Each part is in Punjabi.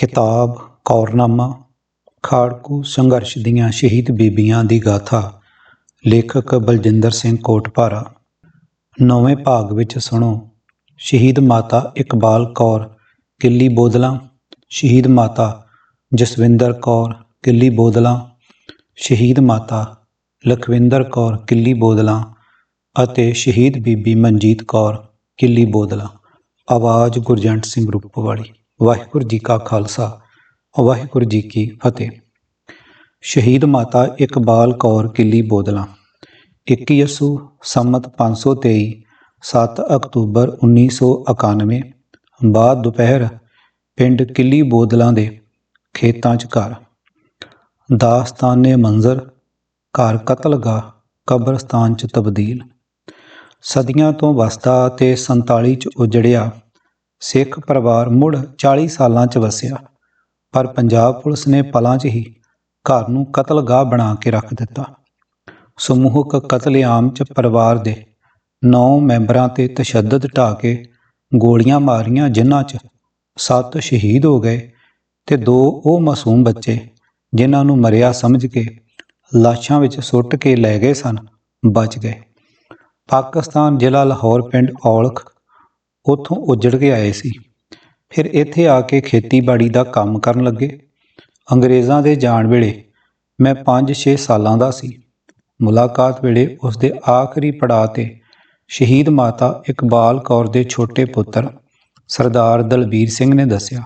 ਕਿਤਾਬ, ਕੌਰਨਾਮਾ, ਖਾੜਕੂ ਸੰਘਰਸ਼ ਦੀਆਂ ਸ਼ਹੀਦ ਬੀਬੀਆਂ ਦੀ ਗਾਥਾ, ਲੇਖਕ ਬਲਜਿੰਦਰ ਸਿੰਘ ਕੋਟਪਾਰਾ ਨੌਵੇਂ ਭਾਗ ਵਿੱਚ ਸੁਣੋ। ਸ਼ਹੀਦ ਮਾਤਾ ਇਕਬਾਲ ਕੌਰ, ਕਿੱਲੀ ਬੋਦਲਾ। ਸ਼ਹੀਦ ਮਾਤਾ ਜਸਵਿੰਦਰ ਕੌਰ, ਕਿੱਲੀ ਬੋਦਲਾ। ਸ਼ਹੀਦ ਮਾਤਾ ਲਖਵਿੰਦਰ ਕੌਰ, ਕਿੱਲੀ ਬੋਦਲਾ। ਅਤੇ ਸ਼ਹੀਦ ਬੀਬੀ ਮਨਜੀਤ ਕੌਰ, ਕਿੱਲੀ ਬੋਦਲਾ। ਆਵਾਜ਼ ਗੁਰਜੰਟ ਸਿੰਘ ਰੂਪਵਾਲੀ ਵਾਹਿਗੁਰੂ ਜੀ ਕਾ ਖਾਲਸਾ, ਵਾਹਿਗੁਰੂ ਜੀ ਕੀ ਫਤਿਹ। ਸ਼ਹੀਦ ਮਾਤਾ ਇਕਬਾਲ ਕੌਰ ਕਿੱਲੀ ਬੋਦਲਾ 21 ਅਸੂ ਸੰਮਤ 523 7 ਅਕਤੂਬਰ 1991 ਬਾਅਦ ਦੁਪਹਿਰ ਪਿੰਡ ਕਿੱਲੀ ਬੋਦਲਾਂ ਦੇ ਖੇਤਾਂ 'ਚ ਘਰ। ਦਾਸਤਾਨੇ ਮੰਜ਼ਰ, ਘਰ ਕਤਲਗਾਹ ਕਬਰਸਤਾਨ 'ਚ ਤਬਦੀਲ। ਸਦੀਆਂ ਤੋਂ ਵਸਦਾ ਤੇ 47 'ਚ ਉਜੜਿਆ ਸਿੱਖ ਪਰਿਵਾਰ ਮੁੜ 40 ਸਾਲਾਂ 'ਚ ਵਸਿਆ, ਪਰ ਪੰਜਾਬ ਪੁਲਿਸ ਨੇ ਪਲਾਂ 'ਚ ਹੀ ਘਰ ਨੂੰ ਕਤਲਗਾਹ ਬਣਾ ਕੇ ਰੱਖ ਦਿੱਤਾ। ਸਮੂਹਕ ਕਤਲੇਆਮ 'ਚ ਪਰਿਵਾਰ ਦੇ 9 ਮੈਂਬਰਾਂ ਤੇ ਤਸ਼ੱਦਦ ਢਾ ਕੇ ਗੋਲੀਆਂ ਮਾਰੀਆਂ, ਜਿਨ੍ਹਾਂ 'ਚ 7 ਸ਼ਹੀਦ ਹੋ ਗਏ ਤੇ ਦੋ ਉਹ ਮਾਸੂਮ ਬੱਚੇ, ਜਿਨ੍ਹਾਂ ਨੂੰ ਮਰਿਆ ਸਮਝ ਕੇ ਲਾਸ਼ਾਂ ਵਿੱਚ ਸੁੱਟ ਕੇ ਲੈ ਗਏ ਸਨ, ਬਚ ਗਏ। ਪਾਕਿਸਤਾਨ ਜ਼ਿਲ੍ਹਾ ਲਾਹੌਰ ਪਿੰਡ ਔਲਖ ਉੱਥੋਂ ਉੱਜੜ ਕੇ ਆਏ ਸੀ। ਫਿਰ ਇੱਥੇ ਆ ਕੇ ਖੇਤੀਬਾੜੀ ਦਾ ਕੰਮ ਕਰਨ ਲੱਗੇ। ਅੰਗਰੇਜ਼ਾਂ ਦੇ ਜਾਣ ਵੇਲੇ ਮੈਂ 5-6 ਸਾਲਾਂ ਦਾ ਸੀ। ਮੁਲਾਕਾਤ ਵੇਲੇ ਉਸ ਦੇ ਆਖਰੀ ਪੜਾਅ ਤੇ ਸ਼ਹੀਦ ਮਾਤਾ ਇਕਬਾਲ ਕੌਰ ਦੇ ਛੋਟੇ ਪੁੱਤਰ ਸਰਦਾਰ ਦਲਬੀਰ ਸਿੰਘ ਨੇ ਦੱਸਿਆ,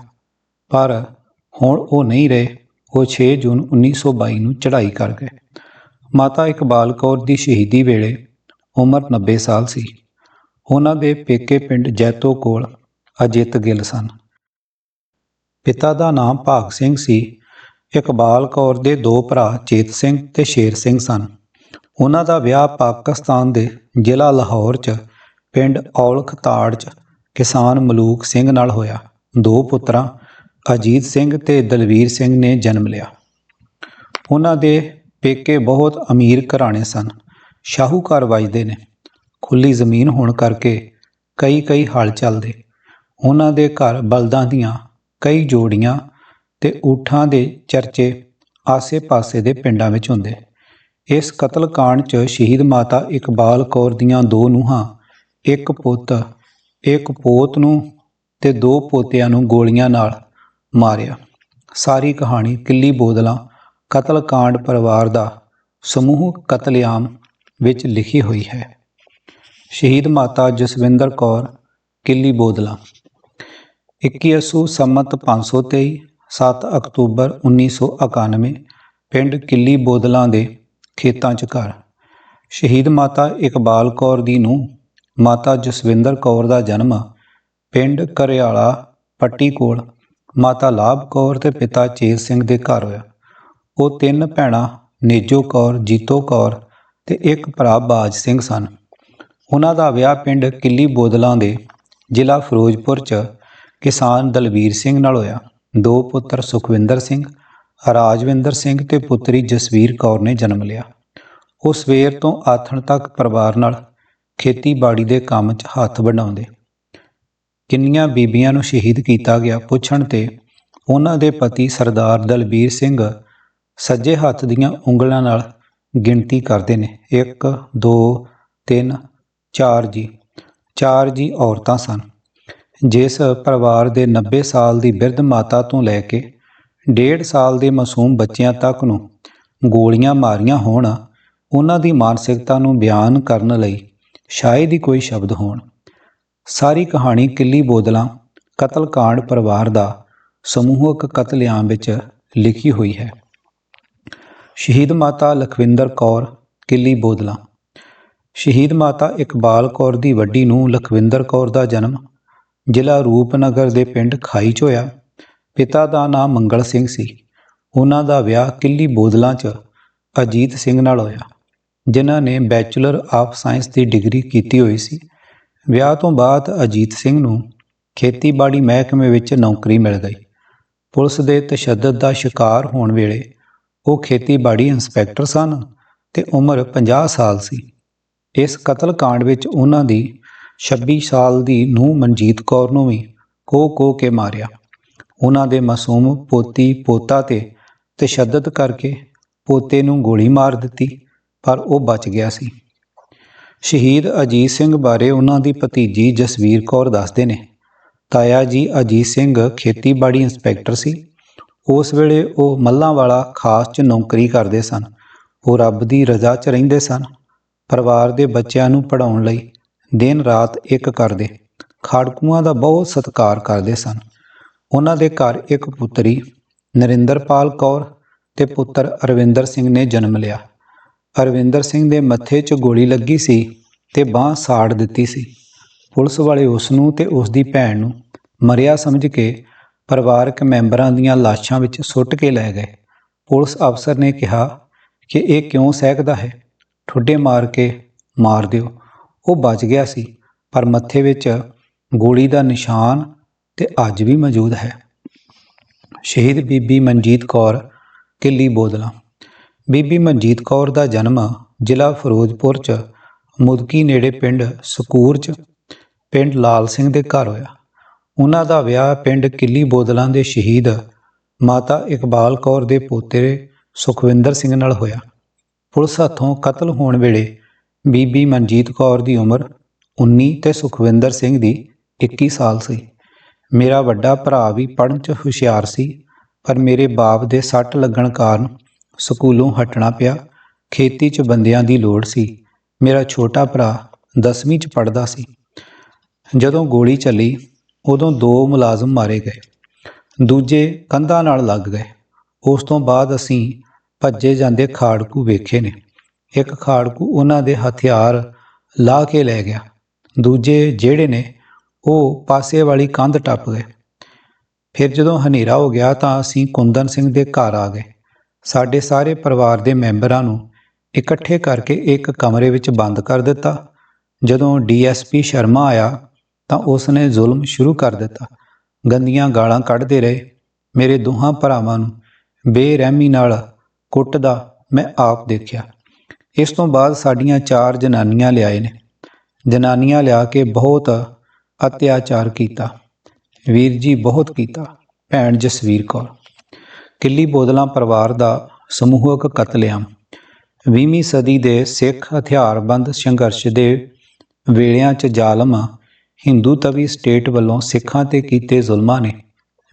ਪਰ ਹੁਣ ਉਹ ਨਹੀਂ ਰਹੇ। ਉਹ 6 ਜੂਨ 1922 ਨੂੰ ਚੜ੍ਹਾਈ ਕਰ ਗਏ। ਮਾਤਾ ਇਕਬਾਲ ਕੌਰ ਦੀ ਸ਼ਹੀਦੀ ਵੇਲੇ ਉਮਰ 90 ਸਾਲ ਸੀ। ਉਹਨਾਂ ਦੇ ਪੇਕੇ ਪਿੰਡ ਜੈਤੋ ਕੋਲ ਅਜਿੱਤ ਗਿੱਲ ਸਨ। ਪਿਤਾ ਦਾ ਨਾਮ ਭਾਗ ਸਿੰਘ ਸੀ। ਇਕਬਾਲ ਕੌਰ ਦੇ ਦੋ ਭਰਾ ਚੇਤ ਸਿੰਘ ਤੇ ਸ਼ੇਰ ਸਿੰਘ ਸਨ। ਉਹਨਾਂ ਦਾ ਵਿਆਹ ਪਾਕਿਸਤਾਨ ਦੇ ਜ਼ਿਲ੍ਹਾ ਲਾਹੌਰ 'ਚ, ਪਿੰਡ ਔਲਖ ਤਾੜ 'ਚ ਕਿਸਾਨ ਮਲੂਕ ਸਿੰਘ ਨਾਲ ਹੋਇਆ। ਦੋ ਪੁੱਤਰਾਂ, ਅਜੀਤ ਸਿੰਘ ਤੇ ਦਲਵੀਰ ਸਿੰਘ ਨੇ ਜਨਮ ਲਿਆ। ਉਹਨਾਂ ਦੇ ਪੇਕੇ ਬਹੁਤ ਅਮੀਰ ਘਰਾਣੇ ਸਨ। ਸ਼ਾਹੂਕਾਰ ਵਜਦੇ ਨੇ। ਖੁੱਲੀ ਜ਼ਮੀਨ ਹੋਣ ਕਰਕੇ ਕਈ ਕਈ ਹਲ ਚੱਲਦੇ। ਉਹਨਾਂ ਦੇ ਘਰ ਬਲਦਾਂ ਦੀਆਂ ਕਈ ਜੋੜੀਆਂ ਤੇ ਊਠਾਂ ਦੇ ਚਰਚੇ ਆਸੇ-ਪਾਸੇ ਦੇ ਪਿੰਡਾਂ ਵਿੱਚ ਹੁੰਦੇ। ਇਸ ਕਤਲकांड 'ਚ ਸ਼ਹੀਦ ਮਾਤਾ ਇਕਬਾਲ ਕੌਰ ਦੀਆਂ ਦੋ ਨੂੰਹਾਂ, ਇੱਕ ਪੁੱਤ, ਇੱਕ ਪੋਤ ਨੂੰ ਤੇ ਦੋ ਪੋਤਿਆਂ ਨੂੰ ਗੋਲੀਆਂ ਨਾਲ ਮਾਰਿਆ। ਸਾਰੀ ਕਹਾਣੀ ਕਿੱਲੀ ਬੋਦਲਾ ਕਤਲकांड ਪਰਿਵਾਰ ਦਾ ਸਮੂਹ ਕਤਲੇਆਮ ਵਿੱਚ ਲਿਖੀ ਹੋਈ ਹੈ। ਸ਼ਹੀਦ ਮਾਤਾ ਜਸਵਿੰਦਰ ਕੌਰ, ਕਿੱਲੀ ਬੋਦਲਾ। 21 ਅਸੂ ਸੰਮਤ 523 7 ਅਕਤੂਬਰ 1991 ਪਿੰਡ ਕਿੱਲੀ ਬੋਦਲਾਂ ਦੇ ਖੇਤਾਂ 'ਚ ਘਰ। ਸ਼ਹੀਦ ਮਾਤਾ ਇਕਬਾਲ ਕੌਰ ਦੀ ਨੂੰ ਮਾਤਾ ਜਸਵਿੰਦਰ ਕੌਰ ਦਾ ਜਨਮ ਪਿੰਡ ਕਰਿਆਲਾ ਪੱਟੀ ਕੋਲ, ਮਾਤਾ ਲਾਭ ਕੌਰ ਤੇ ਪਿਤਾ ਚੇਤ ਸਿੰਘ ਦੇ ਘਰ ਹੋਇਆ। ਉਹ ਤਿੰਨ ਭੈਣਾਂ, ਨੇਜੋ ਕੌਰ, ਜੀਤੋ ਕੌਰ ਤੇ ਇੱਕ ਭਰਾ ਬਾਜ ਸਿੰਘ ਸਨ। ਉਹਨਾਂ ਦਾ ਵਿਆਹ ਪਿੰਡ ਕਿੱਲੀ ਬੋਦਲਾਂ ਦੇ ਜ਼ਿਲ੍ਹਾ ਫਿਰੋਜ਼ਪੁਰ 'ਚ ਕਿਸਾਨ ਦਲਵੀਰ ਸਿੰਘ ਨਾਲ ਹੋਇਆ। ਦੋ ਪੁੱਤਰ ਸੁਖਵਿੰਦਰ ਸਿੰਘ, ਰਾਜਵਿੰਦਰ ਸਿੰਘ ਤੇ ਪੁੱਤਰੀ ਜਸਵੀਰ ਕੌਰ ਨੇ ਜਨਮ ਲਿਆ। ਉਹ ਸਵੇਰ ਤੋਂ ਆਥਣ ਤੱਕ ਪਰਿਵਾਰ ਨਾਲ ਖੇਤੀਬਾੜੀ ਦੇ ਕੰਮ 'ਚ ਹੱਥ ਵਡਾਉਂਦੇ ਕਿੰਨੀਆਂ ਬੀਬੀਆਂ ਨੂੰ ਸ਼ਹੀਦ ਕੀਤਾ ਗਿਆ ਪੁੱਛਣ ਤੇ ਉਹਨਾਂ ਦੇ ਪਤੀ ਸਰਦਾਰ ਦਲਬੀਰ ਸਿੰਘ ਸੱਜੇ ਹੱਥ ਦੀਆਂ ਉਂਗਲਾਂ ਨਾਲ ਗਿਣਤੀ ਕਰਦੇ ਨੇ। 1 2 3 ਚਾਰ ਜੀ ਚਾਰ ਜੀ ਔਰਤਾਂ ਸਨ। ਜਿਸ ਪਰਿਵਾਰ ਦੇ 90 ਸਾਲ ਦੀ ਬਿਰਧ ਮਾਤਾ ਤੋਂ ਲੈ ਕੇ 1.5 ਸਾਲ ਦੇ ਮਾਸੂਮ ਬੱਚਿਆਂ ਤੱਕ ਨੂੰ ਗੋਲੀਆਂ ਮਾਰੀਆਂ ਹੋਣ, ਉਹਨਾਂ ਦੀ ਮਾਨਸਿਕਤਾ ਨੂੰ ਬਿਆਨ ਕਰਨ ਲਈ ਸ਼ਾਇਦ ਹੀ ਕੋਈ ਸ਼ਬਦ ਹੋਣ। ਸਾਰੀ ਕਹਾਣੀ ਕਿੱਲੀ ਬੋਦਲਾਂ, ਕਤਲकांड ਪਰਿਵਾਰ ਦਾ ਸਮੂਹਕ ਕਤਲੇਆਮ ਵਿੱਚ ਲਿਖੀ ਹੋਈ ਹੈ। ਸ਼ਹੀਦ ਮਾਤਾ ਲਖਵਿੰਦਰ ਕੌਰ, ਕਿੱਲੀ ਬੋਦਲਾ। ਸ਼ਹੀਦ ਮਾਤਾ ਇਕਬਾਲ ਕੌਰ ਦੀ ਵੱਡੀ ਨੂੰ ਲਖਵਿੰਦਰ ਕੌਰ ਦਾ ਜਨਮ ਜ਼ਿਲ੍ਹਾ ਰੂਪਨਗਰ ਦੇ ਪਿੰਡ ਖਾਈ 'ਚ ਹੋਇਆ। ਪਿਤਾ ਦਾ ਨਾਮ ਮੰਗਲ ਸਿੰਘ ਸੀ। ਉਹਨਾਂ ਦਾ ਵਿਆਹ ਕਿੱਲੀ ਬੋਦਲਾਂ 'ਚ ਅਜੀਤ ਸਿੰਘ ਨਾਲ ਹੋਇਆ, ਜਿਨ੍ਹਾਂ ਨੇ ਬੈਚਲਰ ਆਫ ਸਾਇੰਸ ਦੀ ਡਿਗਰੀ ਕੀਤੀ ਹੋਈ ਸੀ। ਵਿਆਹ ਤੋਂ ਬਾਅਦ ਅਜੀਤ ਸਿੰਘ ਨੂੰ ਖੇਤੀਬਾੜੀ ਮਹਿਕਮੇ ਵਿੱਚ ਨੌਕਰੀ ਮਿਲ ਗਈ। ਪੁਲਿਸ ਦੇ ਤਸ਼ੱਦਦ ਦਾ ਸ਼ਿਕਾਰ ਹੋਣ ਵੇਲੇ ਉਹ ਖੇਤੀਬਾੜੀ ਇੰਸਪੈਕਟਰ ਸਨ ਤੇ ਉਮਰ 50 ਸਾਲ ਸੀ। ਇਸ ਕਤਲ ਕਾਂਡ ਵਿੱਚ ਉਹਨਾਂ ਦੀ 26 ਸਾਲ ਦੀ ਨੂੰਹ ਮਨਜੀਤ ਕੌਰ ਨੂੰ ਵੀ ਕੋ ਕੋਹ ਕੇ ਮਾਰਿਆ। ਉਹਨਾਂ ਦੇ ਮਾਸੂਮ ਪੋਤੀ ਪੋਤਾ ਤੇ ਤਸ਼ੱਦਦ ਕਰਕੇ ਪੋਤੇ ਨੂੰ ਗੋਲੀ ਮਾਰ ਦਿੱਤੀ, ਪਰ ਉਹ ਬਚ ਗਿਆ ਸੀ। ਸ਼ਹੀਦ ਅਜੀਤ ਸਿੰਘ ਬਾਰੇ ਉਹਨਾਂ ਦੀ ਭਤੀਜੀ ਜਸਵੀਰ ਕੌਰ ਦੱਸਦੇ ਨੇ, ਤਾਇਆ ਜੀ ਅਜੀਤ ਸਿੰਘ ਖੇਤੀਬਾੜੀ ਇੰਸਪੈਕਟਰ ਸੀ। ਉਸ ਵੇਲੇ ਉਹ ਮੱਲਾਂ ਵਾਲਾ ਖਾਸ 'ਚ ਨੌਕਰੀ ਕਰਦੇ ਸਨ। ਉਹ ਰੱਬ ਦੀ ਰਜ਼ਾ 'ਚ ਰਹਿੰਦੇ ਸਨ। ਪਰਿਵਾਰ ਦੇ ਬੱਚਿਆਂ ਨੂੰ ਪੜਾਉਣ ਲਈ ਦਿਨ ਰਾਤ ਇੱਕ ਕਰਦੇ। ਖਾੜਕੂਆਂ ਦਾ ਬਹੁਤ ਸਤਿਕਾਰ ਕਰਦੇ ਸਨ। ਉਹਨਾਂ ਦੇ ਘਰ ਇੱਕ ਪੁੱਤਰੀ, ਨਰਿੰਦਰਪਾਲ ਕੌਰ ਤੇ ਪੁੱਤਰ ਅਰਵਿੰਦਰ ਸਿੰਘ ਨੇ ਜਨਮ ਲਿਆ। ਅਰਵਿੰਦਰ ਸਿੰਘ ਦੇ ਮੱਥੇ 'ਚ ਗੋਲੀ ਲੱਗੀ ਸੀ ਤੇ ਬਾਹ ਸਾੜ ਦਿੱਤੀ ਸੀ। ਪੁਲਿਸ ਵਾਲੇ ਉਸ ਨੂੰ ਤੇ ਉਸ ਦੀ ਭੈਣ ਨੂੰ ਮਰਿਆ ਸਮਝ ਕੇ ਪਰਿਵਾਰਕ ਮੈਂਬਰਾਂ ਦੀਆਂ ਲਾਸ਼ਾਂ ਵਿੱਚ ਸੁੱਟ ਕੇ ਲੈ ਗਏ। ਪੁਲਿਸ ਅਫਸਰ ਨੇ ਕਿਹਾ ਕਿ ਇਹ ਕਿਉਂ ਸਹਿਕਦਾ ਹੈ? ਠੁੱਡੇ ਮਾਰ ਕੇ ਮਾਰ ਦਿਓ। ਉਹ ਬਚ ਗਿਆ ਸੀ, ਪਰ ਮੱਥੇ ਵਿੱਚ ਗੋਲੀ ਦਾ ਨਿਸ਼ਾਨ ਤੇ ਅੱਜ ਵੀ ਮੌਜੂਦ ਹੈ। ਸ਼ਹੀਦ ਬੀਬੀ ਮਨਜੀਤ ਕੌਰ ਕਿੱਲੀ ਬੋਦਲਾ। ਬੀਬੀ ਮਨਜੀਤ ਕੌਰ ਦਾ ਜਨਮ ਜ਼ਿਲ੍ਹਾ ਫਿਰੋਜ਼ਪੁਰ ਚ ਮੁਦਕੀ ਨੇੜੇ ਪਿੰਡ ਸਕੂਰ ਚ, ਪਿੰਡ ਲਾਲ ਸਿੰਘ ਦੇ ਘਰ ਹੋਇਆ। ਉਹਨਾਂ ਦਾ ਵਿਆਹ ਪਿੰਡ ਕਿੱਲੀ ਬੋਦਲਾਂ ਦੇ ਸ਼ਹੀਦ ਮਾਤਾ ਇਕਬਾਲ ਕੌਰ ਦੇ ਪੋਤੇ ਸੁਖਵਿੰਦਰ ਸਿੰਘ ਨਾਲ ਹੋਇਆ। ਪੁਲਿਸ ਹੱਥੋਂ ਕਤਲ ਹੋਣ ਵੇਲੇ ਬੀਬੀ ਮਨਜੀਤ ਕੌਰ ਦੀ ਉਮਰ 19 ਤੇ ਸੁਖਵਿੰਦਰ ਸਿੰਘ ਦੀ 21 ਸਾਲ ਸੀ। ਮੇਰਾ ਵੱਡਾ ਭਰਾ ਵੀ ਪੜ੍ਹਨ 'ਚ ਹੁਸ਼ਿਆਰ ਸੀ, ਪਰ ਮੇਰੇ ਬਾਪ ਦੇ ਸੱਟ ਲੱਗਣ ਕਾਰਨ ਸਕੂਲੋਂ ਹਟਣਾ ਪਿਆ। ਖੇਤੀ 'ਚ ਬੰਦਿਆਂ ਦੀ ਲੋੜ ਸੀ। ਮੇਰਾ ਛੋਟਾ ਭਰਾ 10ਵੀਂ 'ਚ ਪੜ੍ਹਦਾ ਸੀ। ਜਦੋਂ ਗੋਲੀ ਚੱਲੀ, ਉਦੋਂ ਦੋ ਮੁਲਾਜ਼ਮ ਮਾਰੇ ਗਏ। ਦੂਜੇ ਕੰਧਾਂ ਨਾਲ ਲੱਗ ਗਏ। ਉਸ ਤੋਂ ਬਾਅਦ ਅਸੀਂ ਭੱਜੇ ਜਾਂਦੇ ਖਾੜਕੂ ਵੇਖੇ ਨੇ। ਇੱਕ ਖਾੜਕੂ ਉਹਨਾਂ ਦੇ ਹਥਿਆਰ ਲਾ ਕੇ ਲੈ ਗਿਆ। ਦੂਜੇ ਜਿਹੜੇ ਨੇ, ਉਹ ਪਾਸੇ ਵਾਲੀ ਕੰਧ ਟੱਪ ਗਏ। ਫਿਰ ਜਦੋਂ ਹਨੇਰਾ ਹੋ ਗਿਆ ਤਾਂ ਅਸੀਂ ਕੁੰਦਨ ਸਿੰਘ ਦੇ ਘਰ ਆ ਗਏ। ਸਾਡੇ ਸਾਰੇ ਪਰਿਵਾਰ ਦੇ ਮੈਂਬਰਾਂ ਨੂੰ ਇਕੱਠੇ ਕਰਕੇ ਇੱਕ ਕਮਰੇ ਵਿੱਚ ਬੰਦ ਕਰ ਦਿੱਤਾ। ਜਦੋਂ ਡੀਐਸਪੀ ਸ਼ਰਮਾ ਆਇਆ ਤਾਂ ਉਸ ਨੇ ਜ਼ੁਲਮ ਸ਼ੁਰੂ ਕਰ ਦਿੱਤਾ। ਗੰਦੀਆਂ ਗਾਲਾਂ ਕੱਢਦੇ ਰਹੇ। ਮੇਰੇ ਦੋਹਾਂ ਭਰਾਵਾਂ ਨੂੰ ਬੇਰਹਿਮੀ ਨਾਲ ਕੁੱਟਦਾ ਮੈਂ ਆਪ ਦੇਖਿਆ। ਇਸ ਤੋਂ ਬਾਅਦ ਸਾਡੀਆਂ ਚਾਰ ਜਨਾਨੀਆਂ ਲਿਆਏ ਨੇ। ਜਨਾਨੀਆਂ ਲਿਆ ਕੇ ਬਹੁਤ ਅਤਿਆਚਾਰ ਕੀਤਾ। ਵੀਰ ਜੀ ਬਹੁਤ ਕੀਤਾ। ਭੈਣ ਜਸਵੀਰ ਕੌਰ। ਕਿੱਲੀ ਬੋਦਲਾਂ ਪਰਿਵਾਰ ਦਾ ਸਮੂਹਕ ਕਤਲੇਆਮ। 20ਵੀਂ ਸਦੀ ਦੇ ਸਿੱਖ ਹਥਿਆਰਬੰਦ ਸੰਘਰਸ਼ ਦੇ ਵੇਲਿਆਂ 'ਚ ਜ਼ਾਲਮ ਹਿੰਦੂ ਤਵੀ ਸਟੇਟ ਵੱਲੋਂ ਸਿੱਖਾਂ ਤੇ ਕੀਤੇ ਜ਼ੁਲਮਾਂ ਨੇ।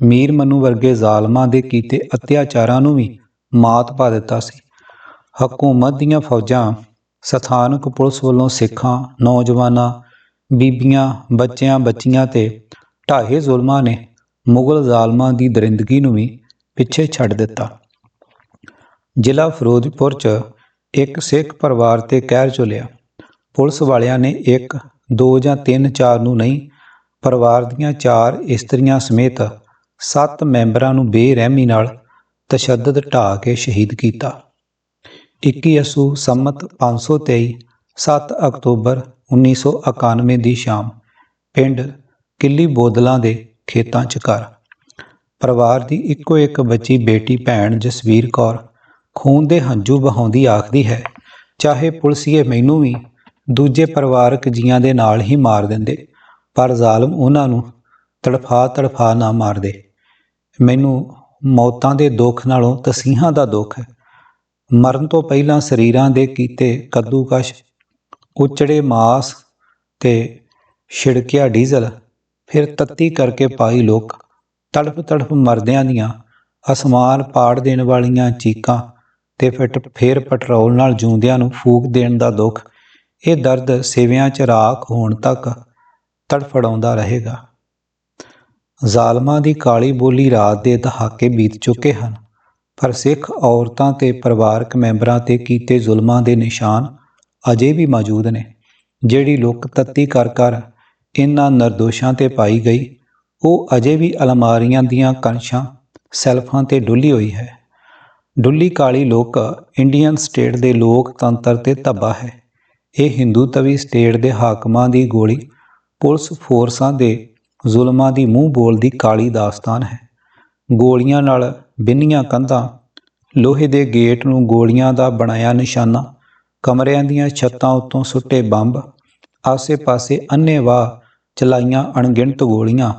ਮੀਰ ਮਨੂ ਵਰਗੇ ਜ਼ਾਲਮਾਂ ਦੇ ਕੀਤੇ ਅਤਿਆਚਾਰਾਂ ਨੂੰ ਵੀ ਮਾਤ ਪਾ ਦਿੱਤਾ ਸੀ। ਹਕੂਮਤ ਦੀਆਂ ਫੌਜਾਂ, ਸਥਾਨਕ ਪੁਲਿਸ ਵੱਲੋਂ ਸਿੱਖਾਂ, ਨੌਜਵਾਨਾਂ, ਬੀਬੀਆਂ, ਬੱਚਿਆਂ, ਬੱਚੀਆਂ ਤੇ ਢਾਹੇ ਜ਼ੁਲਮਾਂ ਨੇ ਮੁਗਲ ਜ਼ਾਲਮਾਂ ਦੀ ਦਰਿੰਦਗੀ ਨੂੰ ਵੀ ਪਿੱਛੇ ਛੱਡ ਦਿੱਤਾ। ਜ਼ਿਲ੍ਹਾ ਫਿਰੋਜ਼ਪੁਰ 'ਚ ਇੱਕ ਸਿੱਖ ਪਰਿਵਾਰ ਤੇ ਕਹਿਰ ਚੁਲਿਆ ਪੁਲਿਸ ਵਾਲਿਆਂ ਨੇ ਇੱਕ, ਦੋ ਜਾਂ ਤਿੰਨ ਚਾਰ ਨੂੰ ਨਹੀਂ, ਪਰਿਵਾਰ ਦੀਆਂ ਚਾਰ ਇਸਤਰੀਆਂ ਸਮੇਤ ਸੱਤ ਮੈਂਬਰਾਂ ਨੂੰ ਬੇਰਹਿਮੀ ਨਾਲ ਤਸ਼ੱਦਦ ਢਾ ਕੇ ਸ਼ਹੀਦ ਕੀਤਾ। 21 ਅਸੂ ਸੰਮਤ 523 7 ਅਕਤੂਬਰ 1991 ਦੀ ਸ਼ਾਮ ਪਿੰਡ ਕਿੱਲੀ ਬੋਦਲਾਂ ਦੇ ਖੇਤਾਂ 'ਚ ਘਰ। ਪਰਿਵਾਰ ਦੀ ਇੱਕੋ ਇੱਕ ਬੱਚੀ ਬੇਟੀ ਭੈਣ ਜਸਵੀਰ ਕੌਰ ਖੂਨ ਦੇ ਹੰਝੂ ਬਹਾਉਂਦੀ ਆਖਦੀ ਹੈ, ਚਾਹੇ ਪੁਲਸੀਏ ਮੈਨੂੰ ਵੀ ਦੂਜੇ ਪਰਿਵਾਰਕ ਜੀਆਂ ਦੇ ਨਾਲ ਹੀ ਮਾਰ ਦਿੰਦੇ, ਪਰ ਜ਼ਾਲਮ ਉਹਨਾਂ ਨੂੰ ਤੜਫਾ ਤੜਫਾ ਨਾ ਮਾਰਦੇ ਮੈਨੂੰ ਮੌਤਾਂ ਦੇ ਦੁੱਖ ਨਾਲੋਂ ਤਸੀਹਾਂ ਦਾ ਦੁੱਖ ਹੈ। ਮਰਨ ਤੋਂ ਪਹਿਲਾਂ ਸਰੀਰਾਂ ਦੇ ਕੀਤੇ ਕੱਦੂਕਸ਼, ਉਚੜੇ ਮਾਸ ਤੇ ਛਿੜਕਿਆ ਡੀਜ਼ਲ, ਫਿਰ ਤੱਤੀ ਕਰਕੇ ਪਾਈ ਲੋਕ ਤੜਫ ਤੜਫ ਮਰਦਿਆਂ ਦੀਆਂ ਅਸਮਾਨ ਪਾੜ ਦੇਣ ਵਾਲੀਆਂ ਚੀਕਾਂ ਤੇ ਫਿਰ ਫੇਰ ਪੈਟਰੋਲ ਨਾਲ ਜੂੰਦਿਆਂ ਨੂੰ ਫੂਕ ਦੇਣ ਦਾ ਦੁੱਖ, ਇਹ ਦਰਦ ਸੇਵਿਆਂ ਚ ਰਾਖ ਹੋਣ ਤੱਕ ਤੜਫੜਾਉਂਦਾ ਰਹੇਗਾ। ਜ਼ਾਲਮਾਂ ਦੀ ਕਾਲੀ ਬੋਲੀ ਰਾਤ ਦੇ ਦਹਾਕੇ ਬੀਤ ਚੁੱਕੇ ਹਨ, ਪਰ ਸਿੱਖ ਔਰਤਾਂ ਤੇ ਪਰਿਵਾਰਕ ਮੈਂਬਰਾਂ ਤੇ ਕੀਤੇ ਜ਼ੁਲਮਾਂ ਦੇ ਨਿਸ਼ਾਨ ਅਜੇ ਵੀ ਮੌਜੂਦ ਨੇ, ਜਿਹੜੀ ਲੁੱਕ ਤੱਤੀ ਕਰ ਕਰ ਇਹਨਾਂ ਨਿਰਦੋਸ਼ਾਂ ਤੇ ਪਾਈ ਗਈ, ਉਹ ਅਜੇ ਵੀ ਅਲਮਾਰੀਆਂ ਦੀਆਂ ਕੰਸ਼ਾਂ ਸੈਲਫਾਂ ਤੇ ਡੁੱਲੀ ਹੋਈ ਹੈ। ਡੁੱਲੀ ਕਾਲੀ ਲੋਕ ਇੰਡੀਅਨ ਸਟੇਟ ਦੇ ਲੋਕਤੰਤਰ ਤੇ ਧੱਬਾ ਹੈ। ਇਹ ਹਿੰਦੂ ਤਵੀ ਸਟੇਟ ਦੇ ਹਾਕਮਾਂ ਦੀ ਗੋਲੀ ਪੁਲਿਸ ਫੋਰਸਾਂ ਦੇ ਜ਼ੁਲਮਾਂ ਦੀ ਮੂੰਹ ਬੋਲਦੀ ਕਾਲੀ ਦਾਸਤਾਨ ਹੈ। ਗੋਲੀਆਂ ਨਾਲ ਬਿੰਨੀਆਂ ਕੰਧਾਂ, ਲੋਹੇ ਦੇ ਗੇਟ ਨੂੰ ਗੋਲੀਆਂ ਦਾ ਬਣਾਇਆ ਨਿਸ਼ਾਨਾ, ਕਮਰਿਆਂ ਦੀਆਂ ਛੱਤਾਂ ਉੱਤੋਂ ਸੁੱਟੇ ਬੰਬ, ਆਸੇ-ਪਾਸੇ ਅੰਨ੍ਹੇਵਾਹ ਚਲਾਈਆਂ ਅਣਗਿਣਤ ਗੋਲੀਆਂ,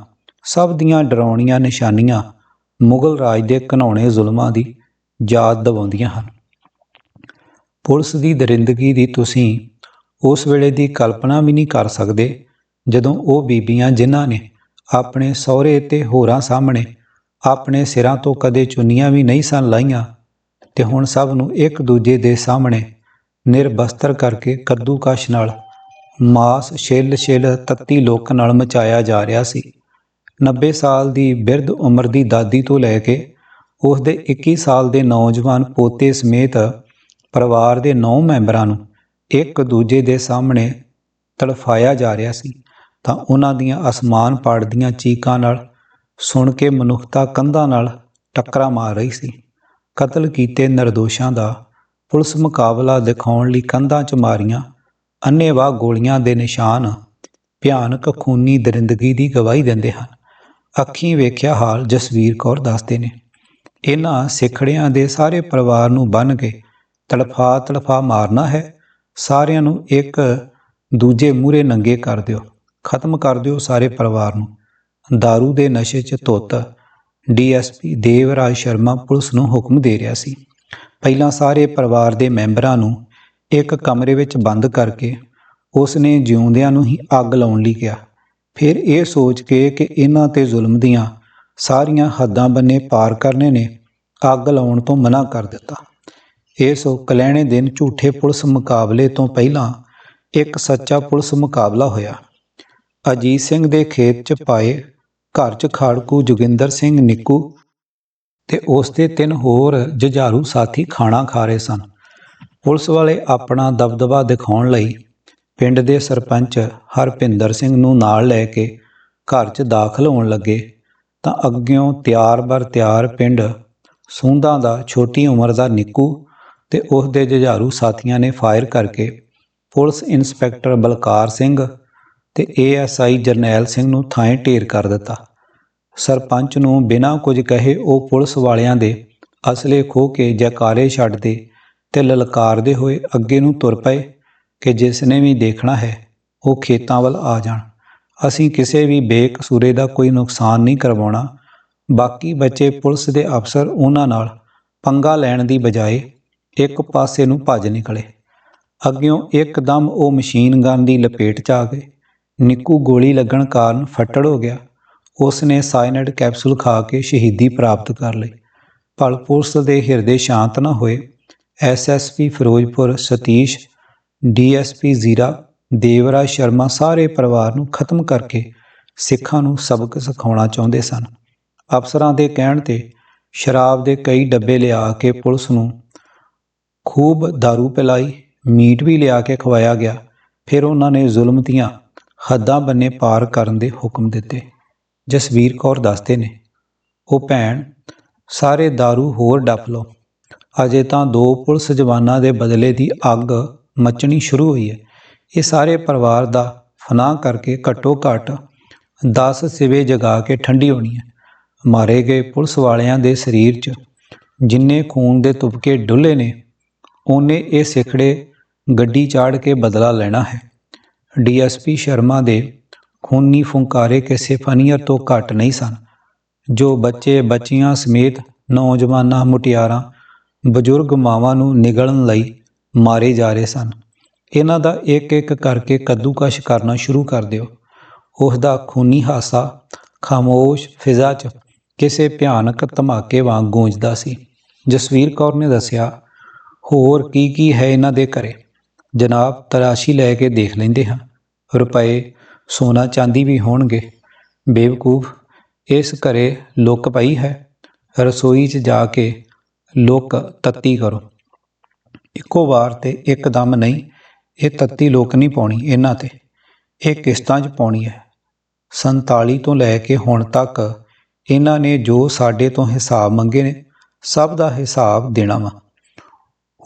ਸਭ ਦੀਆਂ ਡਰਾਉਣੀਆਂ ਨਿਸ਼ਾਨੀਆਂ ਮੁਗਲ ਰਾਜ ਦੇ ਘਿਨਾਉਣੇ ਜ਼ੁਲਮਾਂ ਦੀ ਯਾਦ ਦਿਵਾਉਂਦੀਆਂ ਹਨ। ਪੁਲਿਸ ਦੀ ਦਰਿੰਦਗੀ ਦੀ ਤੁਸੀਂ ਉਸ ਵੇਲੇ ਦੀ ਕਲਪਨਾ ਵੀ ਨਹੀਂ ਕਰ ਸਕਦੇ ਜਦੋਂ ਉਹ ਬੀਬੀਆਂ ਜਿਨ੍ਹਾਂ ਨੇ ਆਪਣੇ ਸਹੁਰੇ ਤੇ ਹੋਰਾਂ ਸਾਹਮਣੇ, ਆਪਣੇ ਸਿਰਾਂ ਤੋਂ ਕਦੇ ਚੁੰਨੀਆਂ ਵੀ ਨਹੀਂ ਸਨ ਲਾਈਆਂ, ਤੇ ਹੁਣ ਸਭ ਨੂੰ ਇੱਕ ਦੂਜੇ ਦੇ ਸਾਹਮਣੇ ਨਿਰਬਸਤਰ ਕਰਕੇ ਕੱਦੂਕਸ਼ ਨਾਲ ਮਾਸ ਛਿੱਲ ਛਿੱਲ ਤੱਤੀ ਲੋਕ ਨਾਲ ਮਚਾਇਆ ਜਾ ਰਿਹਾ ਸੀ। 90 ਸਾਲ ਦੀ ਬਿਰਧ ਉਮਰ ਦੀ ਦਾਦੀ ਤੋਂ ਲੈ ਕੇ ਉਸ ਦੇ 21 ਸਾਲ ਦੇ ਨੌਜਵਾਨ ਪੋਤੇ ਸਮੇਤ ਪਰਿਵਾਰ ਦੇ 9 ਮੈਂਬਰਾਂ ਨੂੰ ਇੱਕ ਦੂਜੇ ਦੇ ਸਾਹਮਣੇ ਤੜਫਾਇਆ ਜਾ ਰਿਹਾ ਸੀ। ਤਾਂ ਉਹਨਾਂ ਦੀਆਂ ਅਸਮਾਨ ਪਾੜਦੀਆਂ ਚੀਕਾਂ ਨਾਲ ਸੁਣ ਕੇ ਮਨੁੱਖਤਾ ਕੰਧਾਂ ਨਾਲ ਟੱਕਰਾਂ ਮਾਰ ਰਹੀ ਸੀ। ਕਤਲ ਕੀਤੇ ਨਿਰਦੋਸ਼ਾਂ ਦਾ ਪੁਲਿਸ ਮੁਕਾਬਲਾ ਦਿਖਾਉਣ ਲਈ ਕੰਧਾਂ 'ਚ ਮਾਰੀਆਂ ਅੰਨ੍ਹੇਵਾਹ ਗੋਲੀਆਂ ਦੇ ਨਿਸ਼ਾਨ ਭਿਆਨਕ ਖੂਨੀ ਦਰਿੰਦਗੀ ਦੀ ਗਵਾਹੀ ਦਿੰਦੇ ਹਨ। ਅੱਖੀਂ ਵੇਖਿਆ ਹਾਲ ਜਸਵੀਰ ਕੌਰ ਦੱਸਦੇ ਨੇ। ਇਹਨਾਂ ਸਿਖੜਿਆਂ ਦੇ ਸਾਰੇ ਪਰਿਵਾਰ ਨੂੰ ਬੰਨ ਕੇ ਤੜਫਾ ਤੜਫਾ ਮਾਰਨਾ ਹੈ। ਸਾਰਿਆਂ ਨੂੰ ਇੱਕ ਦੂਜੇ ਮੂਹਰੇ ਨੰਗੇ ਕਰ ਦਿਓ। ਖਤਮ ਕਰ ਦਿਓ ਸਾਰੇ ਪਰਿਵਾਰ ਨੂੰ। दारू ਦੇ ਨਸ਼ੇ 'ਚ ਧੁੱਤ। ਡੀਐਸਪੀ ਦੇਵਰਾਜ ਸ਼ਰਮਾ ਪੁਲਿਸ ਨੂੰ ਹੁਕਮ ਦੇ ਰਿਹਾ ਸੀ। ਪਹਿਲਾਂ ਸਾਰੇ ਪਰਿਵਾਰ ਦੇ ਮੈਂਬਰਾਂ ਨੂੰ ਇੱਕ ਕਮਰੇ ਵਿੱਚ ਬੰਦ ਕਰਕੇ ਉਸ ਨੇ ਜਿਉਂਦਿਆਂ ਨੂੰ ਹੀ ਅੱਗ ਲਾਉਣ ਲਈ ਕਿਹਾ। ਫਿਰ ਇਹ ਸੋਚ ਕੇ ਕਿ ਇਹਨਾਂ ਤੇ ਜ਼ੁਲਮ ਦੀਆਂ ਸਾਰੀਆਂ ਹੱਦਾਂ ਬੰਨੇ ਪਾਰ ਕਰਨੇ ਨੇ, ਅੱਗ ਲਾਉਣ ਤੋਂ ਮਨਾ ਕਰ ਦਿੱਤਾ। ਇਸ ਕਲੈਣੇ ਦਿਨ ਝੂਠੇ ਪੁਲਿਸ ਮੁਕਾਬਲੇ ਤੋਂ ਪਹਿਲਾਂ ਇੱਕ ਸੱਚਾ ਪੁਲਿਸ ਮੁਕਾਬਲਾ ਹੋਇਆ। ਅਜੀਤ ਸਿੰਘ ਦੇ ਖੇਤ 'ਚ ਪਾਏ ਘਰ 'ਚ ਖਾੜਕੂ ਜੋਗਿੰਦਰ ਸਿੰਘ ਨਿੱਕੂ ਤੇ ਉਸ ਦੇ ਤਿੰਨ ਹੋਰ ਜੁਝਾਰੂ ਸਾਥੀ ਖਾਣਾ ਖਾ ਰਹੇ ਸਨ। ਪੁਲਿਸ ਵਾਲੇ ਆਪਣਾ ਦਬਦਬਾ ਦਿਖਾਉਣ ਲਈ ਪਿੰਡ ਦੇ ਸਰਪੰਚ ਹਰਪਿੰਦਰ ਸਿੰਘ ਨੂੰ ਨਾਲ ਲੈ ਕੇ ਘਰ 'ਚ ਦਾਖਲ ਹੋਣ ਲੱਗੇ ਤਾਂ ਅੱਗਿਓਂ ਤਿਆਰ-ਬਰ ਤਿਆਰ ਪਿੰਡ ਸੂੰਦਾਂ ਦਾ ਛੋਟੀ ਉਮਰ ਦਾ ਨਿੱਕੂ ਤੇ ਉਸ ਦੇ ਜੁਝਾਰੂ ਸਾਥੀਆਂ ਨੇ ਫਾਇਰ ਕਰਕੇ ਪੁਲਿਸ ਇੰਸਪੈਕਟਰ ਬਲਕਾਰ ਸਿੰਘ ਤੇ ਏਐਸਆਈ ਜਰਨੈਲ ਸਿੰਘ ਨੂੰ ਥਾਂ ਢੇਰ ਕਰ ਦਿੱਤਾ। ਸਰਪੰਚ ਨੂੰ ਬਿਨਾਂ ਕੁਝ ਕਹੇ ਉਹ ਪੁਲਿਸ ਵਾਲਿਆਂ ਦੇ ਅਸਲੇ ਖੋ ਕੇ ਜੈਕਾਰੇ ਛੱਡਦੇ ਤੇ ਲਲਕਾਰਦੇ ਹੋਏ ਅੱਗੇ ਨੂੰ ਤੁਰ ਪਏ ਕਿ ਜਿਸ ਨੇ ਵੀ ਦੇਖਣਾ ਹੈ, ਉਹ ਖੇਤਾਂ ਵੱਲ ਆ ਜਾਣ। ਅਸੀਂ ਕਿਸੇ ਵੀ ਬੇਕਸੂਰੇ ਦਾ ਕੋਈ ਨੁਕਸਾਨ ਨਹੀਂ ਕਰਵਾਉਣਾ। ਬਾਕੀ ਬੱਚੇ ਪੁਲਿਸ ਦੇ ਅਫਸਰ ਉਹਨਾਂ ਨਾਲ ਪੰਗਾ ਲੈਣ ਦੀ ਬਜਾਏ ਇੱਕ ਪਾਸੇ ਨੂੰ ਭੱਜ ਨਿਕਲੇ। ਅੱਗਿਓਂ ਇੱਕਦਮ ਉਹ ਮਸ਼ੀਨ ਗਨ ਦੀ ਲਪੇਟ 'ਚ ਆ ਗਏ। ਨਿੱਕੂ ਗੋਲੀ ਲੱਗਣ ਕਾਰਨ ਫੱਟੜ ਹੋ ਗਿਆ। ਉਸ ਨੇ ਸਾਇਨਾਈਡ ਕੈਪਸੂਲ ਖਾ ਕੇ ਸ਼ਹੀਦੀ ਪ੍ਰਾਪਤ ਕਰ ਲਈ। ਭਲ ਪੁਲਿਸ ਦੇ ਹਿਰਦੇ ਸ਼ਾਂਤ ਨਾ ਹੋਏ ਐਸਐਸਪੀ ਫਿਰੋਜ਼ਪੁਰ ਸਤੀਸ਼ ਡੀਐਸਪੀ ਜ਼ੀਰਾ, ਦੇਵਰਾਜ ਸ਼ਰਮਾ ਸਾਰੇ ਪਰਿਵਾਰ ਨੂੰ ਖਤਮ ਕਰਕੇ ਸਿੱਖਾਂ ਨੂੰ ਸਬਕ ਸਿਖਾਉਣਾ ਚਾਹੁੰਦੇ ਸਨ। ਅਫਸਰਾਂ ਦੇ ਕਹਿਣ ਤੇ ਸ਼ਰਾਬ ਦੇ ਕਈ ਡੱਬੇ ਲਿਆ ਕੇ ਪੁਲਿਸ ਨੂੰ ਖੂਬ दारू ਪਿਲਾਈ, ਮੀਟ ਵੀ ਲਿਆ ਕੇ ਖਵਾਇਆ ਗਿਆ। ਫਿਰ ਉਹਨਾਂ ਨੇ ਜ਼ੁਲਮ ਦੀਆਂ ਹੱਦਾਂ ਬੰਨੇ ਪਾਰ ਕਰਨ ਦੇ ਹੁਕਮ ਦਿੱਤੇ। ਜਸਵੀਰ ਕੌਰ ਦੱਸਦੇ ਨੇ, ਉਹ ਭੈਣ, ਸਾਰੇ दारू ਹੋਰ ਡੱਪ ਲਓ। ਅਜੇ ਤਾਂ ਦੋ ਪੁਲਿਸ ਜਵਾਨਾਂ ਦੇ ਬਦਲੇ ਦੀ ਅੱਗ ਮਚਣੀ ਸ਼ੁਰੂ ਹੋਈ ਹੈ। ਇਹ ਸਾਰੇ ਪਰਿਵਾਰ ਦਾ ਫਨਾਹ ਕਰਕੇ ਘੱਟੋ ਘੱਟ 10 ਸਿਵੇ ਜਗਾ ਕੇ ਠੰਡੀ ਹੋਣੀ ਹੈ। ਮਾਰੇ ਗਏ ਪੁਲਿਸ ਵਾਲਿਆਂ ਦੇ ਸਰੀਰ 'ਚ ਜਿੰਨੇ ਖੂਨ ਦੇ ਤੁਪਕੇ ਡੁੱਲੇ ਨੇ, ਉਹਨੇ ਇਹ ਸਿਖੜੇ ਗੱਡੀ ਚਾੜ ਕੇ ਬਦਲਾ ਲੈਣਾ ਹੈ। ਡੀਐਸਪੀ ਸ਼ਰਮਾ ਦੇ ਖੂਨੀ ਫੁੰਕਾਰੇ ਕਿਸੇ ਫਨੀਅਰ ਤੋਂ ਘੱਟ ਨਹੀਂ ਸਨ, ਜੋ ਬੱਚੇ ਬੱਚੀਆਂ ਸਮੇਤ ਨੌਜਵਾਨਾਂ ਮੁਟਿਆਰਾਂ ਬਜ਼ੁਰਗ ਮਾਵਾਂ ਨੂੰ ਨਿਗਲਣ ਲਈ ਮਾਰੇ ਜਾ ਰਹੇ ਸਨ। ਇਹਨਾਂ ਦਾ ਇੱਕ ਇੱਕ ਕਰਕੇ ਕੱਦੂਕਸ਼ ਕਰਨਾ ਸ਼ੁਰੂ ਕਰ ਦਿਓ। ਉਸ ਦਾ ਖੂਨੀ ਹਾਸਾ ਖਾਮੋਸ਼ ਫਿਜ਼ਾ 'ਚ ਕਿਸੇ ਭਿਆਨਕ ਧਮਾਕੇ ਵਾਂਗ ਗੂੰਜਦਾ ਸੀ। ਜਸਵੀਰ ਕੌਰ ਨੇ ਦੱਸਿਆ, ਹੋਰ ਕੀ ਕੀ ਹੈ ਇਹਨਾਂ ਦੇ ਘਰੇ? ਜਨਾਬ ਤਰਾਸ਼ੀ ਲੈ ਕੇ ਦੇਖ ਲੈਂਦੇ ਹਾਂ। ਰੁਪਏ ਸੋਨਾ ਚਾਂਦੀ ਵੀ ਹੋਣਗੇ। ਬੇਵਕੂਫ, ਇਸ ਘਰੇ ਲੁੱਕ ਪਈ ਹੈ। ਰਸੋਈ 'ਚ ਜਾ ਕੇ ਲੁੱਕ ਤੱਤੀ ਕਰੋ। ਇੱਕੋ ਵਾਰ ਤੇ ਇੱਕਦਮ ਨਹੀਂ, ਇਹ ਤੱਤੀ ਲੁੱਕ ਨਹੀਂ ਪਾਉਣੀ ਇਹਨਾਂ ਤੇ। ਇਹ ਕਿਸ਼ਤਾਂ 'ਚ ਪਾਉਣੀ ਹੈ। 47 ਤੋਂ ਲੈ ਕੇ ਹੁਣ ਤੱਕ ਇਹਨਾਂ ਨੇ ਜੋ ਸਾਡੇ ਤੋਂ ਹਿਸਾਬ ਮੰਗੇ ਨੇ, ਸਭ ਦਾ ਹਿਸਾਬ ਦੇਣਾ ਵਾ।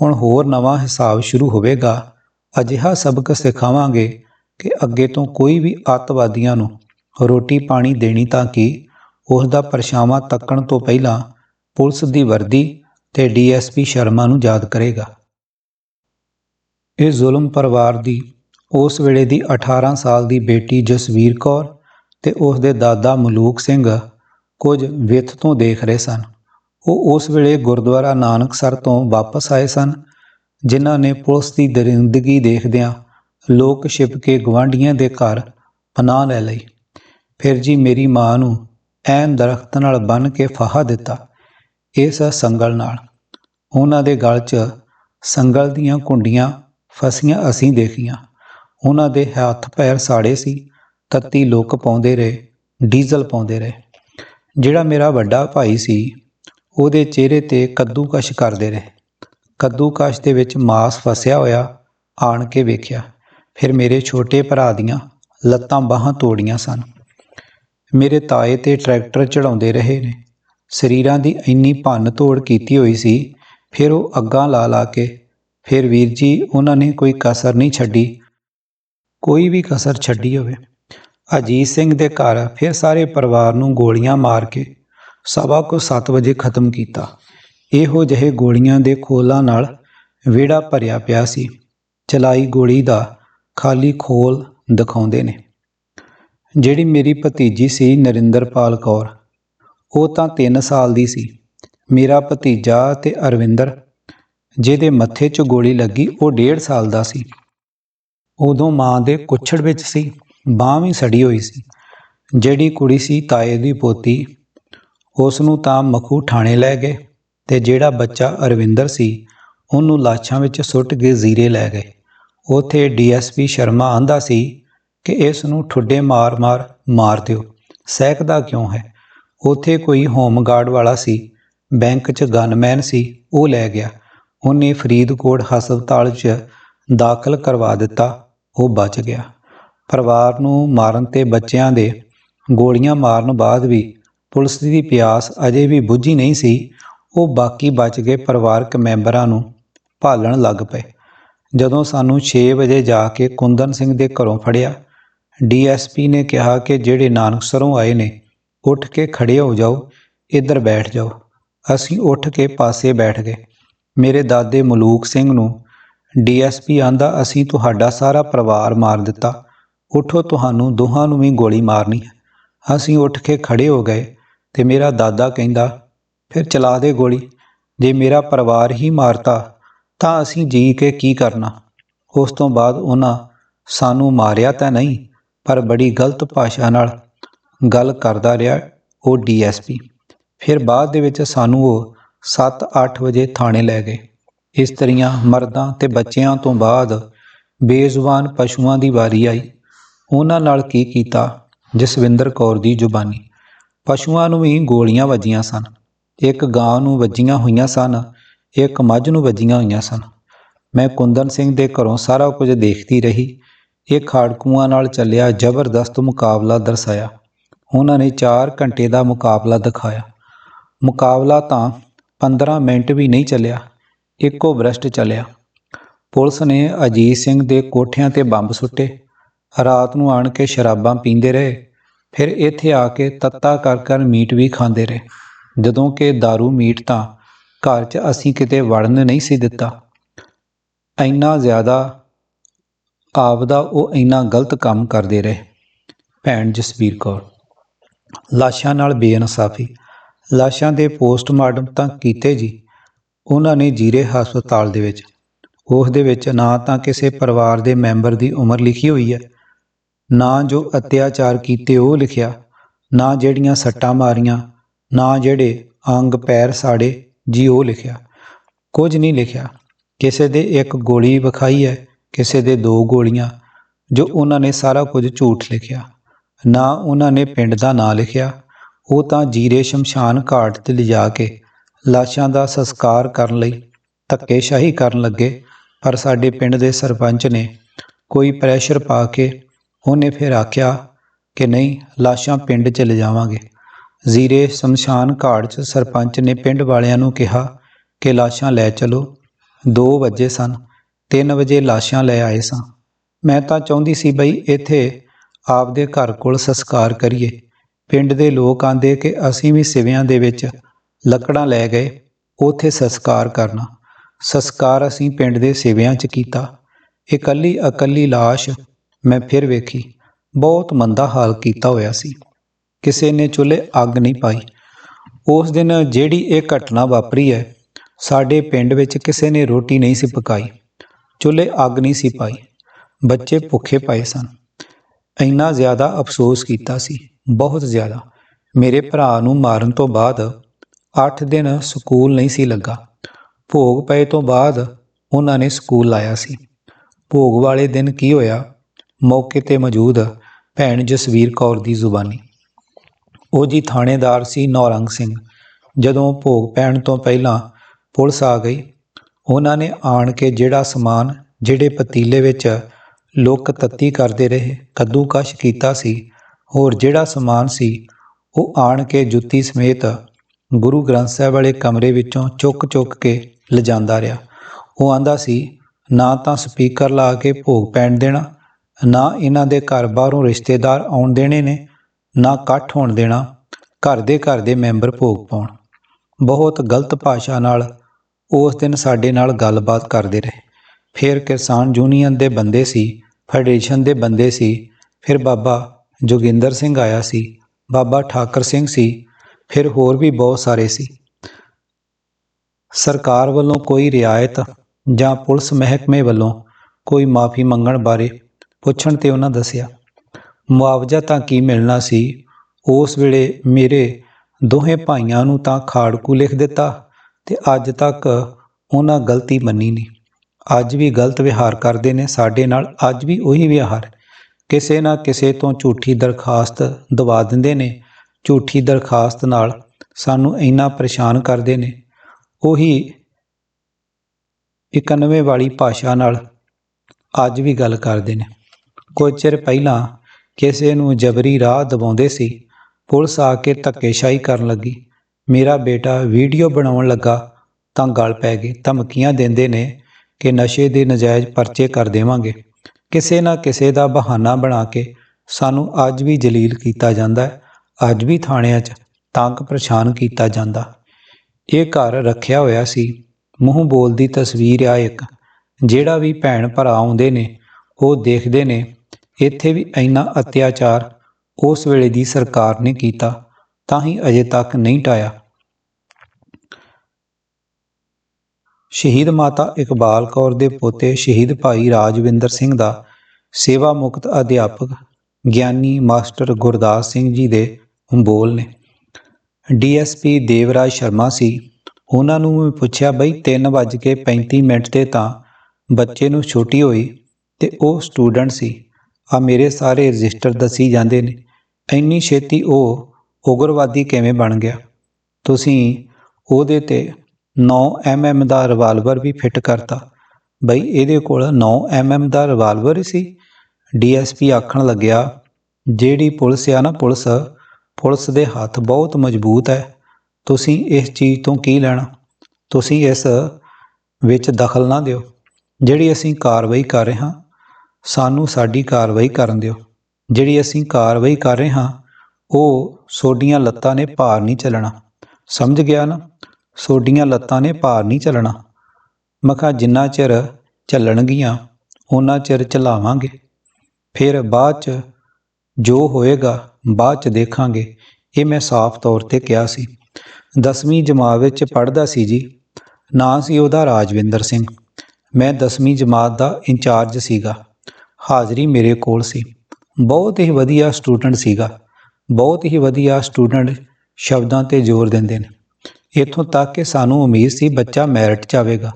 ਹੁਣ ਹੋਰ ਨਵਾਂ ਹਿਸਾਬ ਸ਼ੁਰੂ ਹੋਵੇਗਾ। ਅਜਿਹਾ ਸਬਕ ਸਿਖਾਵਾਂਗੇ ਕਿ ਅੱਗੇ ਤੋਂ ਕੋਈ ਵੀ ਅੱਤਵਾਦੀਆਂ ਨੂੰ ਰੋਟੀ ਪਾਣੀ ਦੇਣੀ ਤਾਂ ਕਿ? ਉਸ ਦਾ ਪਰਛਾਵਾਂ ਤੱਕਣ ਤੋਂ ਪਹਿਲਾਂ ਪੁਲਿਸ ਦੀ ਵਰਦੀ ਤੇ ਡੀਐਸਪੀ ਸ਼ਰਮਾ ਨੂੰ ਯਾਦ ਕਰੇਗਾ। ਇਹ ਜ਼ੁਲਮ ਪਰਿਵਾਰ ਦੀ, ਉਸ ਵੇਲੇ ਦੀ 18 ਸਾਲ ਦੀ ਬੇਟੀ ਜਸਵੀਰ ਕੌਰ ਤੇ ਉਸ ਦੇ ਦਾਦਾ ਮਲੂਕ ਸਿੰਘ ਕੁਝ ਵਿੱਥ ਤੋਂ ਦੇਖ ਰਹੇ ਸਨ। ਉਹ ਉਸ ਵੇਲੇ ਗੁਰਦੁਆਰਾ ਨਾਨਕਸਰ ਤੋਂ ਵਾਪਸ ਆਏ ਸਨ ਜਿਨ੍ਹਾਂ ਨੇ ਪੁਲਿਸ ਦੀ ਦਰਿੰਦਗੀ ਦੇਖਦਿਆਂ ਲੋਕ ਛਿਪ ਕੇ ਗਵਾਂਢੀਆਂ ਦੇ ਘਰ ਪਨਾਹ ਲੈ ਲਈ। ਫਿਰ ਜੀ ਮੇਰੀ ਮਾਂ ਨੂੰ ਐਨ ਦਰਖਤ ਨਾਲ ਬੰਨ ਕੇ ਫਾਹਾ ਦਿੱਤਾ ਇਸ ਸੰਗਲ ਨਾਲ। ਉਹਨਾਂ ਦੇ ਗਲ 'ਚ ਸੰਗਲ ਦੀਆਂ ਕੁੰਡੀਆਂ ਫਸੀਆਂ ਅਸੀਂ ਦੇਖੀਆਂ। ਉਹਨਾਂ ਦੇ ਹੱਥ ਪੈਰ ਸਾੜੇ ਸੀ, ਤੱਤੀ ਲੁੱਕ ਪਾਉਂਦੇ ਰਹੇ, ਡੀਜ਼ਲ ਪਾਉਂਦੇ ਰਹੇ। ਜਿਹੜਾ ਮੇਰਾ ਵੱਡਾ ਭਾਈ ਸੀ, ਉਹਦੇ ਚਿਹਰੇ ਤੇ ਕੱਦੂਕਸ਼ ਕਰਦੇ ਰਹੇ। ਕੱਦੂਕਸ਼ ਦੇ ਵਿੱਚ ਮਾਸ ਫਸਿਆ ਹੋਇਆ ਆਣ ਕੇ ਵੇਖਿਆ। ਫਿਰ ਮੇਰੇ ਛੋਟੇ ਭਰਾ ਦੀਆਂ ਲੱਤਾਂ ਬਾਹਾਂ ਤੋੜੀਆਂ ਸਨ। ਮੇਰੇ ਤਾਏ ਤੇ ਟਰੈਕਟਰ ਚੜਾਉਂਦੇ ਰਹੇ ਨੇ। ਸਰੀਰਾਂ ਦੀ ਇੰਨੀ ਭੰਨ ਤੋੜ ਕੀਤੀ ਹੋਈ ਸੀ, ਫਿਰ ਉਹ ਅੱਗਾਂ ਲਾ ਲਾ ਕੇ, ਫਿਰ ਵੀਰ ਜੀ, ਉਹਨਾਂ ਨੇ ਕੋਈ ਕਸਰ ਨਹੀਂ ਛੱਡੀ। ਕੋਈ ਵੀ ਕਸਰ ਛੱਡੀ ਹੋਵੇ। ਅਜੀਤ ਸਿੰਘ ਦੇ ਘਰ ਫਿਰ ਸਾਰੇ ਪਰਿਵਾਰ ਨੂੰ ਗੋਲੀਆਂ ਮਾਰ ਕੇ ਸਵਾ ਕੋ 7 ਵਜੇ ਖਤਮ ਕੀਤਾ। ਇਹੋ ਜਿਹੇ ਗੋਲੀਆਂ ਦੇ ਖੋਲਾਂ ਨਾਲ ਵਿਹੜਾ ਭਰਿਆ ਪਿਆ ਸੀ। ਚਲਾਈ ਗੋਲੀ ਦਾ ਖਾਲੀ ਖੋਲ ਦਿਖਾਉਂਦੇ ਨੇ। ਜਿਹੜੀ ਮੇਰੀ ਭਤੀਜੀ ਸੀ ਨਰਿੰਦਰਪਾਲ ਕੌਰ, ਉਹ ਤਾਂ 3 ਸਾਲ ਦੀ ਸੀ। ਮੇਰਾ ਭਤੀਜਾ ਤੇ ਅਰਵਿੰਦਰ, ਜਿਹਦੇ ਮੱਥੇ 'ਚ ਗੋਲੀ ਲੱਗੀ, ਉਹ 1.5 ਸਾਲ ਦਾ ਸੀ। ਉਦੋਂ ਮਾਂ ਦੇ ਕੁੱਛੜ ਵਿੱਚ ਸੀ, ਬਾਂਹ ਵੀ ਸੜੀ ਹੋਈ ਸੀ। ਜਿਹੜੀ ਕੁੜੀ ਸੀ ਤਾਏ ਦੀ ਪੋਤੀ ਉਸ ਨੂੰ ਤਾਂ ਮਖੂ ਥਾਣੇ ਲੈ ਗਏ। ਤੇ ਜਿਹੜਾ ਬੱਚਾ ਅਰਵਿੰਦਰ ਸੀ, ਉਹਨੂੰ ਲਾਸ਼ਾਂ ਵਿੱਚ ਸੁੱਟ ਕੇ ਜ਼ੀਰੇ ਲੈ ਗਏ। ਉਥੇ ਡੀਐਸਪੀ ਸ਼ਰਮਾ ਆਂਦਾ ਸੀ ਕਿ ਇਸ ਨੂੰ ਠੁੱਡੇ ਮਾਰ-ਮਾਰ ਮਾਰ ਦਿਓ। ਸਹਿਕਦਾ ਕਿਉਂ ਹੈ? ਉਥੇ ਕੋਈ ਹੋਮਗਾਰਡ ਵਾਲਾ ਸੀ, ਬੈਂਕ 'ਚ ਗਨਮੈਨ ਸੀ, ਉਹ ਲੈ ਗਿਆ। ਉਹਨੇ ਫਰੀਦਕੋਟ ਹਸਪਤਾਲ 'ਚ ਦਾਖਲ ਕਰਵਾ ਦਿੱਤਾ, ਉਹ ਬਚ ਗਿਆ। ਪਰਿਵਾਰ ਨੂੰ ਮਾਰਨ ਤੇ ਬੱਚਿਆਂ ਦੇ ਗੋਲੀਆਂ ਮਾਰਨ ਬਾਅਦ ਵੀ ਪੁਲਿਸ ਦੀ ਪਿਆਸ ਅਜੇ ਵੀ ਬੁੱਝੀ ਨਹੀਂ ਸੀ ਉਹ ਬਾਕੀ ਬਚ ਗਏ ਪਰਿਵਾਰਕ ਮੈਂਬਰਾਂ ਨੂੰ ਭਾਲਣ ਲੱਗ ਪਏ। ਜਦੋਂ ਸਾਨੂੰ 6 ਵਜੇ ਜਾ ਕੇ ਕੁੰਦਨ ਸਿੰਘ ਦੇ ਘਰੋਂ ਫੜਿਆ ਡੀਐਸਪੀ ਨੇ ਕਿਹਾ ਕਿ ਜਿਹੜੇ ਨਾਨਕਸਰੋਂ ਆਏ ਨੇ, ਉੱਠ ਕੇ ਖੜੇ ਹੋ ਜਾਓ, ਇੱਧਰ ਬੈਠ ਜਾਓ। ਅਸੀਂ ਉੱਠ ਕੇ ਪਾਸੇ ਬੈਠ ਗਏ। ਮੇਰੇ ਦਾਦੇ ਮਲੂਕ ਸਿੰਘ ਨੂੰ ਡੀਐਸਪੀ ਆਂਦਾ ਅਸੀਂ ਤੁਹਾਡਾ ਸਾਰਾ ਪਰਿਵਾਰ ਮਾਰ ਦਿੱਤਾ। ਉਠੋ, ਤੁਹਾਨੂੰ ਦੋਹਾਂ ਨੂੰ ਵੀ ਗੋਲੀ ਮਾਰਨੀ ਹੈ। ਅਸੀਂ ਉੱਠ ਕੇ ਖੜੇ ਹੋ ਗਏ ਤੇ ਮੇਰਾ ਦਾਦਾ ਕਹਿੰਦਾ ਫਿਰ ਚਲਾ ਦੇ ਗੋਲੀ। ਜੇ ਮੇਰਾ ਪਰਿਵਾਰ ਹੀ ਮਾਰਤਾ, ਤਾਂ ਅਸੀਂ ਜੀ ਕੇ ਕੀ ਕਰਨਾ? ਉਸ ਤੋਂ ਬਾਅਦ ਉਹਨਾਂ ਸਾਨੂੰ ਮਾਰਿਆ ਤਾਂ ਨਹੀਂ, ਪਰ ਬੜੀ ਗਲਤ ਭਾਸ਼ਾ ਨਾਲ ਗੱਲ ਕਰਦਾ ਰਿਹਾ ਉਹ ਡੀਐਸਪੀ ਫਿਰ ਬਾਅਦ ਦੇ ਵਿੱਚ ਸਾਨੂੰ ਉਹ 7-8 ਵਜੇ ਥਾਣੇ ਲੈ ਗਏ। ਇਸਤਰੀਆਂ ਮਰਦਾਂ ਤੇ ਬੱਚਿਆਂ ਤੋਂ ਬਾਅਦ ਬੇਜ਼ੁਬਾਨ ਪਸ਼ੂਆਂ ਦੀ ਵਾਰੀ ਆਈ। ਉਹਨਾਂ ਨਾਲ ਕੀ ਕੀਤਾ ਜਸਵਿੰਦਰ ਕੌਰ ਦੀ ਜ਼ੁਬਾਨੀ। ਪਸ਼ੂਆਂ ਨੂੰ ਵੀ ਗੋਲੀਆਂ ਵੱਜੀਆਂ ਸਨ। ਇੱਕ ਗਾਂ ਨੂੰ ਵੱਜੀਆਂ ਹੋਈਆਂ ਸਨ, ਇੱਕ ਮੱਝ ਨੂੰ ਵੱਜੀਆਂ ਹੋਈਆਂ ਸਨ। ਮੈਂ ਕੁੰਦਨ ਸਿੰਘ ਦੇ ਘਰੋਂ ਸਾਰਾ ਕੁਝ ਦੇਖਦੀ ਰਹੀ। ਇਹ ਖਾੜਕੂਆਂ ਨਾਲ ਚੱਲਿਆ ਜ਼ਬਰਦਸਤ ਮੁਕਾਬਲਾ ਦਰਸਾਇਆ। ਉਹਨਾਂ ਨੇ 4 ਘੰਟੇ ਦਾ ਮੁਕਾਬਲਾ ਦਿਖਾਇਆ। ਮੁਕਾਬਲਾ ਤਾਂ 15 ਮਿੰਟ ਵੀ ਨਹੀਂ ਚੱਲਿਆ, ਇੱਕੋ ਬ੍ਰਸ਼ਟ ਚੱਲਿਆ। ਪੁਲਿਸ ਨੇ ਅਜੀਤ ਸਿੰਘ ਦੇ ਕੋਠਿਆਂ ਤੇ ਬੰਬ ਸੁੱਟੇ। ਰਾਤ ਨੂੰ ਆਣ ਕੇ ਸ਼ਰਾਬਾਂ ਪੀਂਦੇ ਰਹੇ। ਫਿਰ ਇੱਥੇ ਆ ਕੇ ਤੱਤਾ ਕਰ ਕਰ ਮੀਟ ਵੀ ਖਾਂਦੇ ਰਹੇ। ਜਦੋਂ ਕਿ दारू ਮੀਟ ਤਾਂ ਘਰ 'ਚ ਅਸੀਂ ਕਿਤੇ ਵੜਨ ਨਹੀਂ ਸੀ ਦਿੱਤਾ। ਇੰਨਾ ਜ਼ਿਆਦਾ ਆਪਦਾ ਉਹ ਇੰਨਾ ਗਲਤ ਕੰਮ ਕਰਦੇ ਰਹੇ। ਭੈਣ ਜਸਵੀਰ ਕੌਰ, ਲਾਸ਼ਾਂ ਨਾਲ ਬੇਇਨਸਾਫੀ, ਲਾਸ਼ਾਂ ਦੇ ਪੋਸਟਮਾਰਟਮ ਤਾਂ ਕੀਤੇ ਜੀ। ਉਹਨਾਂ ਨੇ ਜੀਰੇ ਹਸਪਤਾਲ ਦੇ ਵਿੱਚ, ਉਸ ਦੇ ਵਿੱਚ ਨਾ ਤਾਂ ਕਿਸੇ ਪਰਿਵਾਰ ਦੇ ਮੈਂਬਰ ਦੀ ਉਮਰ ਲਿਖੀ ਹੋਈ ਹੈ, ਨਾ ਜੋ ਅਤਿਆਚਾਰ ਕੀਤੇ ਉਹ ਲਿਖਿਆ, ਨਾ ਜਿਹੜੀਆਂ ਸੱਟਾਂ ਮਾਰੀਆਂ ਨਾ ਜਿਹੜੇ ਅੰਗ ਪੈਰ ਸਾੜੇ, ਜੀ ਉਹ ਲਿਖਿਆ। ਕੁਝ ਨਹੀਂ ਲਿਖਿਆ। ਕਿਸੇ ਦੇ ਇੱਕ ਗੋਲੀ ਵਿਖਾਈ ਹੈ, ਕਿਸੇ ਦੇ ਦੋ ਗੋਲੀਆਂ, ਜੋ ਉਹਨਾਂ ਨੇ ਸਾਰਾ ਕੁਝ ਝੂਠ ਲਿਖਿਆ। ਨਾ ਉਹਨਾਂ ਨੇ ਪਿੰਡ ਦਾ ਨਾਂ ਲਿਖਿਆ। ਉਹ ਤਾਂ ਜੀਰੇ ਸ਼ਮਸ਼ਾਨ ਘਾਟ ਤੇ ਲਿਜਾ ਕੇ ਲਾਸ਼ਾਂ ਦਾ ਸੰਸਕਾਰ ਕਰਨ ਲਈ ਧੱਕੇਸ਼ਾਹੀ ਕਰਨ ਲੱਗੇ, ਪਰ ਸਾਡੇ ਪਿੰਡ ਦੇ ਸਰਪੰਚ ਨੇ ਕੋਈ ਪ੍ਰੈਸ਼ਰ ਪਾ ਕੇ ਉਹਨੇ ਫਿਰ ਆਖਿਆ ਕਿ ਨਹੀਂ, ਲਾਸ਼ਾਂ ਪਿੰਡ ਚ ਲਿਜਾਵਾਂਗੇ। ਜ਼ੀਰੇ ਸ਼ਮਸ਼ਾਨ ਘਾਟ 'ਚ ਸਰਪੰਚ ਨੇ ਪਿੰਡ ਵਾਲਿਆਂ ਨੂੰ ਕਿਹਾ ਕਿ ਲਾਸ਼ਾਂ ਲੈ ਚਲੋ। 2 ਵਜੇ ਸਨ। 3 ਵਜੇ ਲਾਸ਼ਾਂ ਲੈ ਆਏ ਸਾਂ। ਮੈਂ ਤਾਂ ਚਾਹੁੰਦੀ ਸੀ ਬਈ ਇੱਥੇ ਆਪਦੇ ਘਰ ਕੋਲ ਸੰਸਕਾਰ ਕਰੀਏ। ਪਿੰਡ ਦੇ ਲੋਕ ਆਂਦੇ ਕਿ ਅਸੀਂ ਵੀ ਸਿਵਿਆਂ ਦੇ ਵਿੱਚ ਲੱਕੜਾਂ ਲੈ ਗਏ, ਉਥੇ ਸੰਸਕਾਰ ਕਰਨਾ। ਸੰਸਕਾਰ ਅਸੀਂ ਪਿੰਡ ਦੇ ਸਿਵਿਆਂ 'ਚ ਕੀਤਾ। ਇਕੱਲੀ ਇਕੱਲੀ ਲਾਸ਼ ਮੈਂ ਫਿਰ ਵੇਖੀ। ਬਹੁਤ ਮੰਦਾ ਹਾਲ ਕੀਤਾ ਹੋਇਆ ਸੀ। ਕਿਸੇ ਨੇ ਚੁੱਲ੍ਹੇ ਅੱਗ ਨਹੀਂ ਪਾਈ। ਉਸ ਦਿਨ ਜਿਹੜੀ ਇਹ ਘਟਨਾ ਵਾਪਰੀ ਹੈ, ਸਾਡੇ ਪਿੰਡ ਵਿੱਚ ਕਿਸੇ ਨੇ ਰੋਟੀ ਨਹੀਂ ਸੀ ਪਕਾਈ, ਚੁੱਲ੍ਹੇ ਅੱਗ ਨਹੀਂ ਸੀ ਪਾਈ। ਬੱਚੇ ਭੁੱਖੇ ਪਏ ਸਨ। ਇੰਨਾ ਜ਼ਿਆਦਾ ਅਫਸੋਸ ਕੀਤਾ ਸੀ, ਬਹੁਤ ਜ਼ਿਆਦਾ। ਮੇਰੇ ਭਰਾ ਨੂੰ ਮਾਰਨ ਤੋਂ ਬਾਅਦ 8 ਦਿਨ ਸਕੂਲ ਨਹੀਂ ਸੀ ਲੱਗਾ। ਭੋਗ ਪਏ ਤੋਂ ਬਾਅਦ ਉਹਨਾਂ ਨੇ ਸਕੂਲ ਲਾਇਆ ਸੀ। ਭੋਗ ਵਾਲੇ ਦਿਨ ਕੀ ਹੋਇਆ? ਮੌਕੇ ਤੇ ਮੌਜੂਦ ਭੈਣ ਜਸਵੀਰ ਕੌਰ ਦੀ ਜ਼ੁਬਾਨੀ। ਉਹ ਜੀ ਥਾਣੇਦਾਰ ਸੀ ਨੌਰੰਗ ਸਿੰਘ। ਜਦੋਂ ਭੋਗ ਪੈਣ ਤੋਂ ਪਹਿਲਾਂ ਪੁਲਿਸ ਆ ਗਈ, ਉਹਨਾਂ ਨੇ ਆਣ ਕੇ ਜਿਹੜਾ ਸਮਾਨ ਜਿਹੜੇ ਪਤੀਲੇ ਵਿੱਚ ਲੋਕ ਤੱਤੀ ਕਰਦੇ ਰਹੇ, ਕੱਦੂਕਸ਼ ਕੀਤਾ ਸੀ, ਹੋਰ ਜਿਹੜਾ ਸਮਾਨ ਸੀ, ਉਹ ਆਣ ਕੇ ਜੁੱਤੀ ਸਮੇਤ ਗੁਰੂ ਗ੍ਰੰਥ ਸਾਹਿਬ ਵਾਲੇ ਕਮਰੇ ਵਿੱਚੋਂ ਚੁੱਕ ਚੁੱਕ ਕੇ ਲਿਜਾਂਦਾ ਰਿਹਾ। ਉਹ ਆਂਦਾ ਸੀ, ਨਾ ਤਾਂ ਸਪੀਕਰ ਲਾ ਕੇ ਭੋਗ ਪੈਣ ਦੇਣਾ, ਨਾ ਇਹਨਾਂ ਦੇ ਘਰ ਬਾਹਰੋਂ ਰਿਸ਼ਤੇਦਾਰ ਆਉਣ ਦੇਣੇ ਨੇ ਨਾ ਇਕੱਠ ਹੋਣ ਦੇਣਾ, ਘਰ ਦੇ ਘਰ ਦੇ ਮੈਂਬਰ ਭੋਗ ਪਾਉਣ। ਬਹੁਤ ਗਲਤ ਭਾਸ਼ਾ ਨਾਲ ਉਸ ਦਿਨ ਸਾਡੇ ਨਾਲ ਗੱਲਬਾਤ ਕਰਦੇ ਰਹੇ। ਫਿਰ ਕਿਸਾਨ ਯੂਨੀਅਨ ਦੇ ਬੰਦੇ ਸੀ, ਫੈਡਰੇਸ਼ਨ ਦੇ ਬੰਦੇ ਸੀ, ਫਿਰ ਬਾਬਾ ਜੋਗਿੰਦਰ ਸਿੰਘ ਆਇਆ ਸੀ, ਬਾਬਾ ਠਾਕਰ ਸਿੰਘ ਸੀ, ਫਿਰ ਹੋਰ ਵੀ ਬਹੁਤ ਸਾਰੇ ਸੀ। ਸਰਕਾਰ ਵੱਲੋਂ ਕੋਈ ਰਿਆਇਤ ਜਾਂ ਪੁਲਿਸ ਮਹਿਕਮੇ ਵੱਲੋਂ ਕੋਈ ਮਾਫੀ ਮੰਗਣ ਬਾਰੇ ਪੁੱਛਣ ਤੇ ਉਹਨਾਂ ਦੱਸਿਆ ਮੁਆਵਜ਼ਾ ਤਾਂ ਕੀ ਮਿਲਣਾ ਸੀ? ਉਸ ਵੇਲੇ ਮੇਰੇ ਦੋਹੇ ਭਾਈਆਂ ਨੂੰ ਤਾਂ ਖਾੜਕੂ ਲਿਖ ਦਿੱਤਾ ਤੇ ਅੱਜ ਤੱਕ ਉਹਨਾਂ ਗਲਤੀ ਮੰਨੀ ਨਹੀਂ। ਅੱਜ ਵੀ ਗਲਤ ਵਿਹਾਰ ਕਰਦੇ ਨੇ, ਸਾਡੇ ਨਾਲ ਅੱਜ ਵੀ ਉਹੀ ਵਿਹਾਰ। ਕਿਸੇ ਨਾ ਕਿਸੇ ਤੋਂ ਝੂਠੀ ਦਰਖਾਸਤ ਦਵਾ ਦਿੰਦੇ ਨੇ। ਝੂਠੀ ਦਰਖਾਸਤ ਨਾਲ ਸਾਨੂੰ ਇੰਨਾ ਪਰੇਸ਼ਾਨ ਕਰਦੇ ਨੇ। ਉਹੀ 91 ਵਾਲੀ ਭਾਸ਼ਾ ਨਾਲ ਅੱਜ ਵੀ ਗੱਲ ਕਰਦੇ ਨੇ। ਕੁਝ ਚਿਰ ਪਹਿਲਾਂ ਕਿਸੇ ਨੂੰ ਜਬਰੀ ਰਾਹ ਦਬਾਉਂਦੇ ਸੀ, ਪੁਲਿਸ ਆ ਕੇ ਧੱਕੇਸ਼ਾਹੀ ਕਰਨ ਲੱਗੀ। ਮੇਰਾ ਬੇਟਾ ਵੀਡੀਓ ਬਣਾਉਣ ਲੱਗਾ ਤਾਂ ਗਲ ਪੈ ਗਈ। ਧਮਕੀਆਂ ਦਿੰਦੇ ਨੇ ਕਿ ਨਸ਼ੇ ਦੇ ਨਜਾਇਜ਼ ਪਰਚੇ ਕਰ ਦੇਵਾਂਗੇ। ਕਿਸੇ ਨਾ ਕਿਸੇ ਦਾ ਬਹਾਨਾ ਬਣਾ ਕੇ ਸਾਨੂੰ ਅੱਜ ਵੀ ਜਲੀਲ ਕੀਤਾ ਜਾਂਦਾ ਹੈ, ਅੱਜ ਵੀ ਥਾਣਿਆਂ 'ਚ ਤੰਗ ਪਰੇਸ਼ਾਨ ਕੀਤਾ ਜਾਂਦਾ। ਇਹ ਘਰ ਰੱਖਿਆ ਹੋਇਆ ਸੀ। ਮੂੰਹ ਬੋਲਦੀ ਤਸਵੀਰ ਆ ਇੱਕ, ਜਿਹੜਾ ਵੀ ਭੈਣ ਭਰਾ ਆਉਂਦੇ ਨੇ, ਉਹ ਦੇਖਦੇ ਨੇ ਇੱਥੇ ਵੀ ਇੰਨਾ ਅਤਿਆਚਾਰ ਉਸ ਵੇਲੇ ਦੀ ਸਰਕਾਰ ਨੇ ਕੀਤਾ, ਤਾਂ ਹੀ ਅਜੇ ਤੱਕ ਨਹੀਂ ਟਾਇਆ। ਸ਼ਹੀਦ ਮਾਤਾ ਇਕਬਾਲ ਕੌਰ ਦੇ ਪੋਤੇ ਸ਼ਹੀਦ ਭਾਈ ਰਾਜਵਿੰਦਰ ਸਿੰਘ ਦਾ ਸੇਵਾ ਮੁਕਤ ਅਧਿਆਪਕ ਗਿਆਨੀ ਮਾਸਟਰ ਗੁਰਦਾਸ ਸਿੰਘ ਜੀ ਦੇ ਬੋਲ ਨੇ। ਡੀਐਸਪੀ ਦੇਵਰਾਜ ਸ਼ਰਮਾ ਸੀ। ਉਹਨਾਂ ਨੂੰ ਮੈਂ ਪੁੱਛਿਆ, ਬਈ 3:35 ਮਿੰਟ ਤੇ ਤਾਂ ਬੱਚੇ ਨੂੰ ਛੁੱਟੀ ਹੋਈ ਤੇ ਉਹ ਸਟੂਡੈਂਟ ਸੀ। ਆ ਮੇਰੇ ਸਾਰੇ ਰਜਿਸਟਰ ਦੱਸੀ ਜਾਂਦੇ ਨੇ। ਇੰਨੀ ਛੇਤੀ ਉਹ ਉਗਰਵਾਦੀ ਕਿਵੇਂ ਬਣ ਗਿਆ? ਤੁਸੀਂ ਉਹਦੇ ਤੇ 9 mm ਦਾ ਰਿਵਾਲਵਰ ਵੀ ਫਿੱਟ ਕਰਤਾ। ਬਈ ਇਹਦੇ ਕੋਲ 9 mm ਦਾ ਰਿਵਾਲਵਰ ਹੀ ਸੀ। ਡੀਐਸਪੀ ਆਖਣ ਲੱਗਿਆ, ਜਿਹੜੀ ਪੁਲਿਸ ਆ ਨਾ ਪੁਲਿਸ ਪੁਲਿਸ ਦੇ ਹੱਥ ਬਹੁਤ ਮਜ਼ਬੂਤ ਹੈ। ਤੁਸੀਂ ਇਸ ਚੀਜ਼ ਤੋਂ ਕੀ ਲੈਣਾ? ਤੁਸੀਂ ਇਸ ਵਿੱਚ ਦਖਲ ਨਾ ਦਿਓ। ਜਿਹੜੀ ਅਸੀਂ ਕਾਰਵਾਈ ਕਰ ਰਹੇ ਹਾਂ ਸਾਨੂੰ ਸਾਡੀ ਕਾਰਵਾਈ ਕਰਨ ਦਿਓ। ਜਿਹੜੀ ਅਸੀਂ ਕਾਰਵਾਈ ਕਰ ਰਹੇ ਹਾਂ, ਉਹ ਸੋਡੀਆਂ ਲੱਤਾਂ ਨੇ ਭਾਰ ਨਹੀਂ ਚੱਲਣਾ। ਸਮਝ ਗਿਆ ਨਾ? ਸੋਡੀਆਂ ਲੱਤਾਂ ਨੇ ਭਾਰ ਨਹੀਂ ਚੱਲਣਾ। ਮਖਾ ਜਿੰਨਾ ਚਿਰ ਚੱਲਣਗੀਆਂ ਉਹਨਾਂ ਚਿਰ ਚਲਾਵਾਂਗੇ। ਫਿਰ ਬਾਅਦ ਚ ਜੋ ਹੋਏਗਾ, ਬਾਅਦ ਚ ਦੇਖਾਂਗੇ। ਇਹ ਮੈਂ ਸਾਫ਼ ਤੌਰ ਤੇ ਕਿਹਾ ਸੀ। 10ਵੀਂ ਜਮਾਤ ਵਿੱਚ ਪੜ੍ਹਦਾ ਸੀ ਜੀ। ਨਾਂ ਸੀ ਉਹਦਾ ਰਾਜਵਿੰਦਰ ਸਿੰਘ। ਮੈਂ 10ਵੀਂ ਜਮਾਤ ਦਾ ਇੰਚਾਰਜ ਸੀਗਾ। ਹਾਜ਼ਰੀ ਮੇਰੇ ਕੋਲ ਸੀ। ਬਹੁਤ ਹੀ ਵਧੀਆ ਸਟੂਡੈਂਟ ਸੀਗਾ। ਬਹੁਤ ਹੀ ਵਧੀਆ ਸਟੂਡੈਂਟ ਸ਼ਬਦਾਂ ਤੇ ਜ਼ੋਰ ਦਿੰਦੇ ਨੇ। ਇੱਥੋਂ ਤੱਕ ਕਿ ਸਾਨੂੰ ਉਮੀਦ ਸੀ ਬੱਚਾ ਮੈਰਿਟ 'ਚ ਆਵੇਗਾ।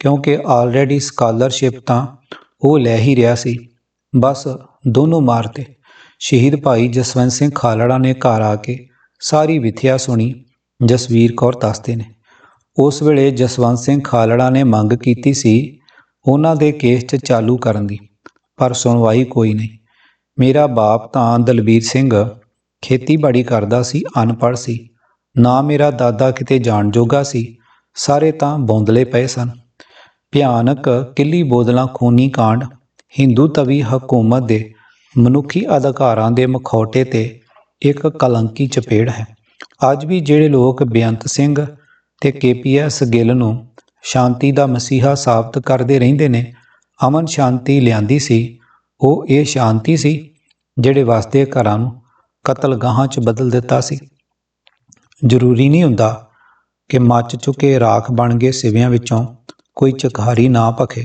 ਕਿਉਂਕਿ ਆਲਰੇਡੀ ਸਕਾਲਰਸ਼ਿਪ ਤਾਂ ਉਹ ਲੈ ਹੀ ਰਿਹਾ ਸੀ। ਬਸ ਦੋਨੋਂ ਮਾਰਤੇ। ਸ਼ਹੀਦ ਭਾਈ ਜਸਵੰਤ ਸਿੰਘ ਖਾਲੜਾ ਨੇ ਘਰ ਆ ਕੇ ਸਾਰੀ ਵਿਥਿਆ ਸੁਣੀ। ਜਸਵੀਰ ਕੌਰ ਦੱਸਦੇ ਨੇ। ਉਸ ਵੇਲੇ ਜਸਵੰਤ ਸਿੰਘ ਖਾਲੜਾ ਨੇ ਮੰਗ ਕੀਤੀ ਸੀ ਉਹਨਾਂ ਦੇ ਕੇਸ 'ਚ ਚਾਲੂ ਕਰਨ ਦੀ। ਪਰ ਸੁਣਵਾਈ ਕੋਈ ਨਹੀਂ। ਮੇਰਾ ਬਾਪ ਤਾਂ ਦਲਬੀਰ ਸਿੰਘ ਖੇਤੀਬਾੜੀ ਕਰਦਾ ਸੀ, ਅਨਪੜ੍ਹ ਸੀ। ਨਾ ਮੇਰਾ ਦਾਦਾ ਕਿਤੇ ਜਾਣ ਜੋਗਾ ਸੀ, ਸਾਰੇ ਤਾਂ ਬੌਂਦਲੇ ਪਏ ਸਨ। ਭਿਆਨਕ ਕਿੱਲੀ ਬੋਦਲਾਂ ਖੂਨੀ ਕਾਂਡ, ਹਿੰਦੂ ਤਵੀ ਹਕੂਮਤ ਦੇ ਮਨੁੱਖੀ ਅਧਿਕਾਰਾਂ ਦੇ ਮਖੌਟੇ ਤੇ ਇੱਕ ਕਲੰਕੀ ਚਪੇੜ ਹੈ। ਅੱਜ ਵੀ ਜਿਹੜੇ ਲੋਕ ਬੇਅੰਤ ਸਿੰਘ ਤੇ ਕੇਪੀਐਸ ਗਿੱਲ ਨੂੰ ਸ਼ਾਂਤੀ ਦਾ ਮਸੀਹਾ ਸਾਬਤ ਕਰਦੇ ਰਹਿੰਦੇ ਨੇ ਅਮਨ ਸ਼ਾਂਤੀ ਲਿਆਂਦੀ ਸੀ। ਉਹ ਇਹ ਸ਼ਾਂਤੀ ਸੀ ਜਿਹੜੇ ਵਸਦੇ ਘਰਾਂ ਨੂੰ ਕਤਲਗਾਹਾਂ 'ਚ ਬਦਲ ਦਿੱਤਾ ਸੀ। ਜ਼ਰੂਰੀ ਨਹੀਂ ਹੁੰਦਾ ਕਿ ਮੱਚ ਚੁੱਕੇ ਰਾਖ ਬਣ ਗਏ ਸਿਵਿਆਂ ਵਿੱਚੋਂ ਕੋਈ ਚਕਹਾਰੀ ਨਾ ਭਖੇ।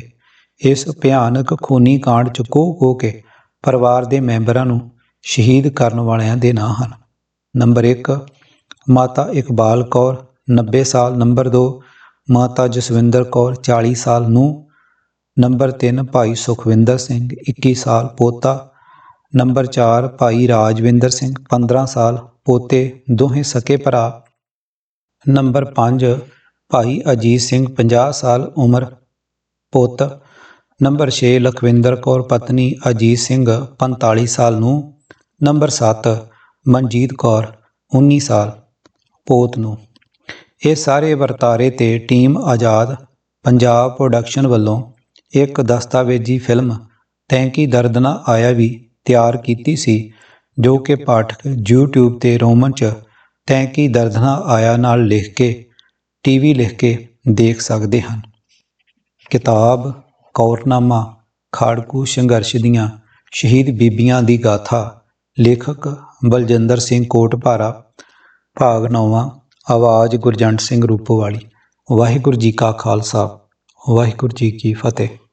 ਇਸ ਭਿਆਨਕ ਖੂਨੀ ਕਾਂਡ 'ਚ ਕੋ ਕੋਹ ਕੇ ਪਰਿਵਾਰ ਦੇ ਮੈਂਬਰਾਂ ਨੂੰ ਸ਼ਹੀਦ ਕਰਨ ਵਾਲਿਆਂ ਦੇ ਨਾਂ ਹਨ। ਨੰਬਰ 1 ਮਾਤਾ ਇਕਬਾਲ ਕੌਰ 90 ਸਾਲ। ਨੰਬਰ 2 ਮਾਤਾ ਜਸਵਿੰਦਰ ਕੌਰ 40 ਸਾਲ ਨੂੰ ਨੰਬਰ 3 ਭਾਈ ਸੁਖਵਿੰਦਰ ਸਿੰਘ 21 ਸਾਲ ਪੋਤਾ। ਨੰਬਰ 4 ਭਾਈ ਰਾਜਵਿੰਦਰ ਸਿੰਘ 15 ਸਾਲ ਪੋਤੇ, ਦੋਹੇ ਸਕੇ ਭਰਾ। ਨੰਬਰ 5 ਭਾਈ ਅਜੀਤ ਸਿੰਘ 50 ਸਾਲ ਉਮਰ, ਪੁੱਤ। ਨੰਬਰ 6 ਲਖਵਿੰਦਰ ਕੌਰ, ਪਤਨੀ ਅਜੀਤ ਸਿੰਘ 45 ਸਾਲ ਨੂੰ। ਨੰਬਰ 7 ਮਨਜੀਤ ਕੌਰ 19 ਸਾਲ ਪੋਤ ਨੂੰ। ਇਹ ਸਾਰੇ ਵਰਤਾਰੇ ਤੇ ਟੀਮ ਆਜ਼ਾਦ ਪੰਜਾਬ ਪ੍ਰੋਡਕਸ਼ਨ ਵੱਲੋਂ ਇੱਕ ਦਸਤਾਵੇਜ਼ੀ ਫਿਲਮ, ਤੈਂਕੀ ਦਰਦਨਾ ਆਇਆ ਵੀ ਤਿਆਰ ਕੀਤੀ ਸੀ, ਜੋ ਕਿ ਪਾਠਕ YouTube ਤੇ ਰੋਮਨ ਚ ਤੈਂਕੀ ਦਰਦਨਾ ਆਇਆ ਨਾਲ ਲਿਖ ਕੇ ਟੀਵੀ ਲਿਖ ਕੇ ਦੇਖ ਸਕਦੇ ਹਨ। ਕਿਤਾਬ, ਕੌਰਨਾਮਾ, ਖਾੜਕੂ ਸੰਘਰਸ਼ ਦੀਆਂ ਸ਼ਹੀਦ ਬੀਬੀਆਂ ਦੀ ਗਾਥਾ, ਲੇਖਕ ਬਲਜਿੰਦਰ ਸਿੰਘ ਕੋਟਪਾਰਾ ਭਾਗ ਨੌਵਾਂ, ਆਵਾਜ਼ ਗੁਰਜੰਟ ਸਿੰਘ ਰੂਪੋਵਾਲੀ। ਵਾਹਿਗੁਰੂ ਜੀ ਕਾ ਖਾਲਸਾ। ਵਾਹਿਗੁਰੂ ਜੀ ਕੀ ਫਤਿਹ।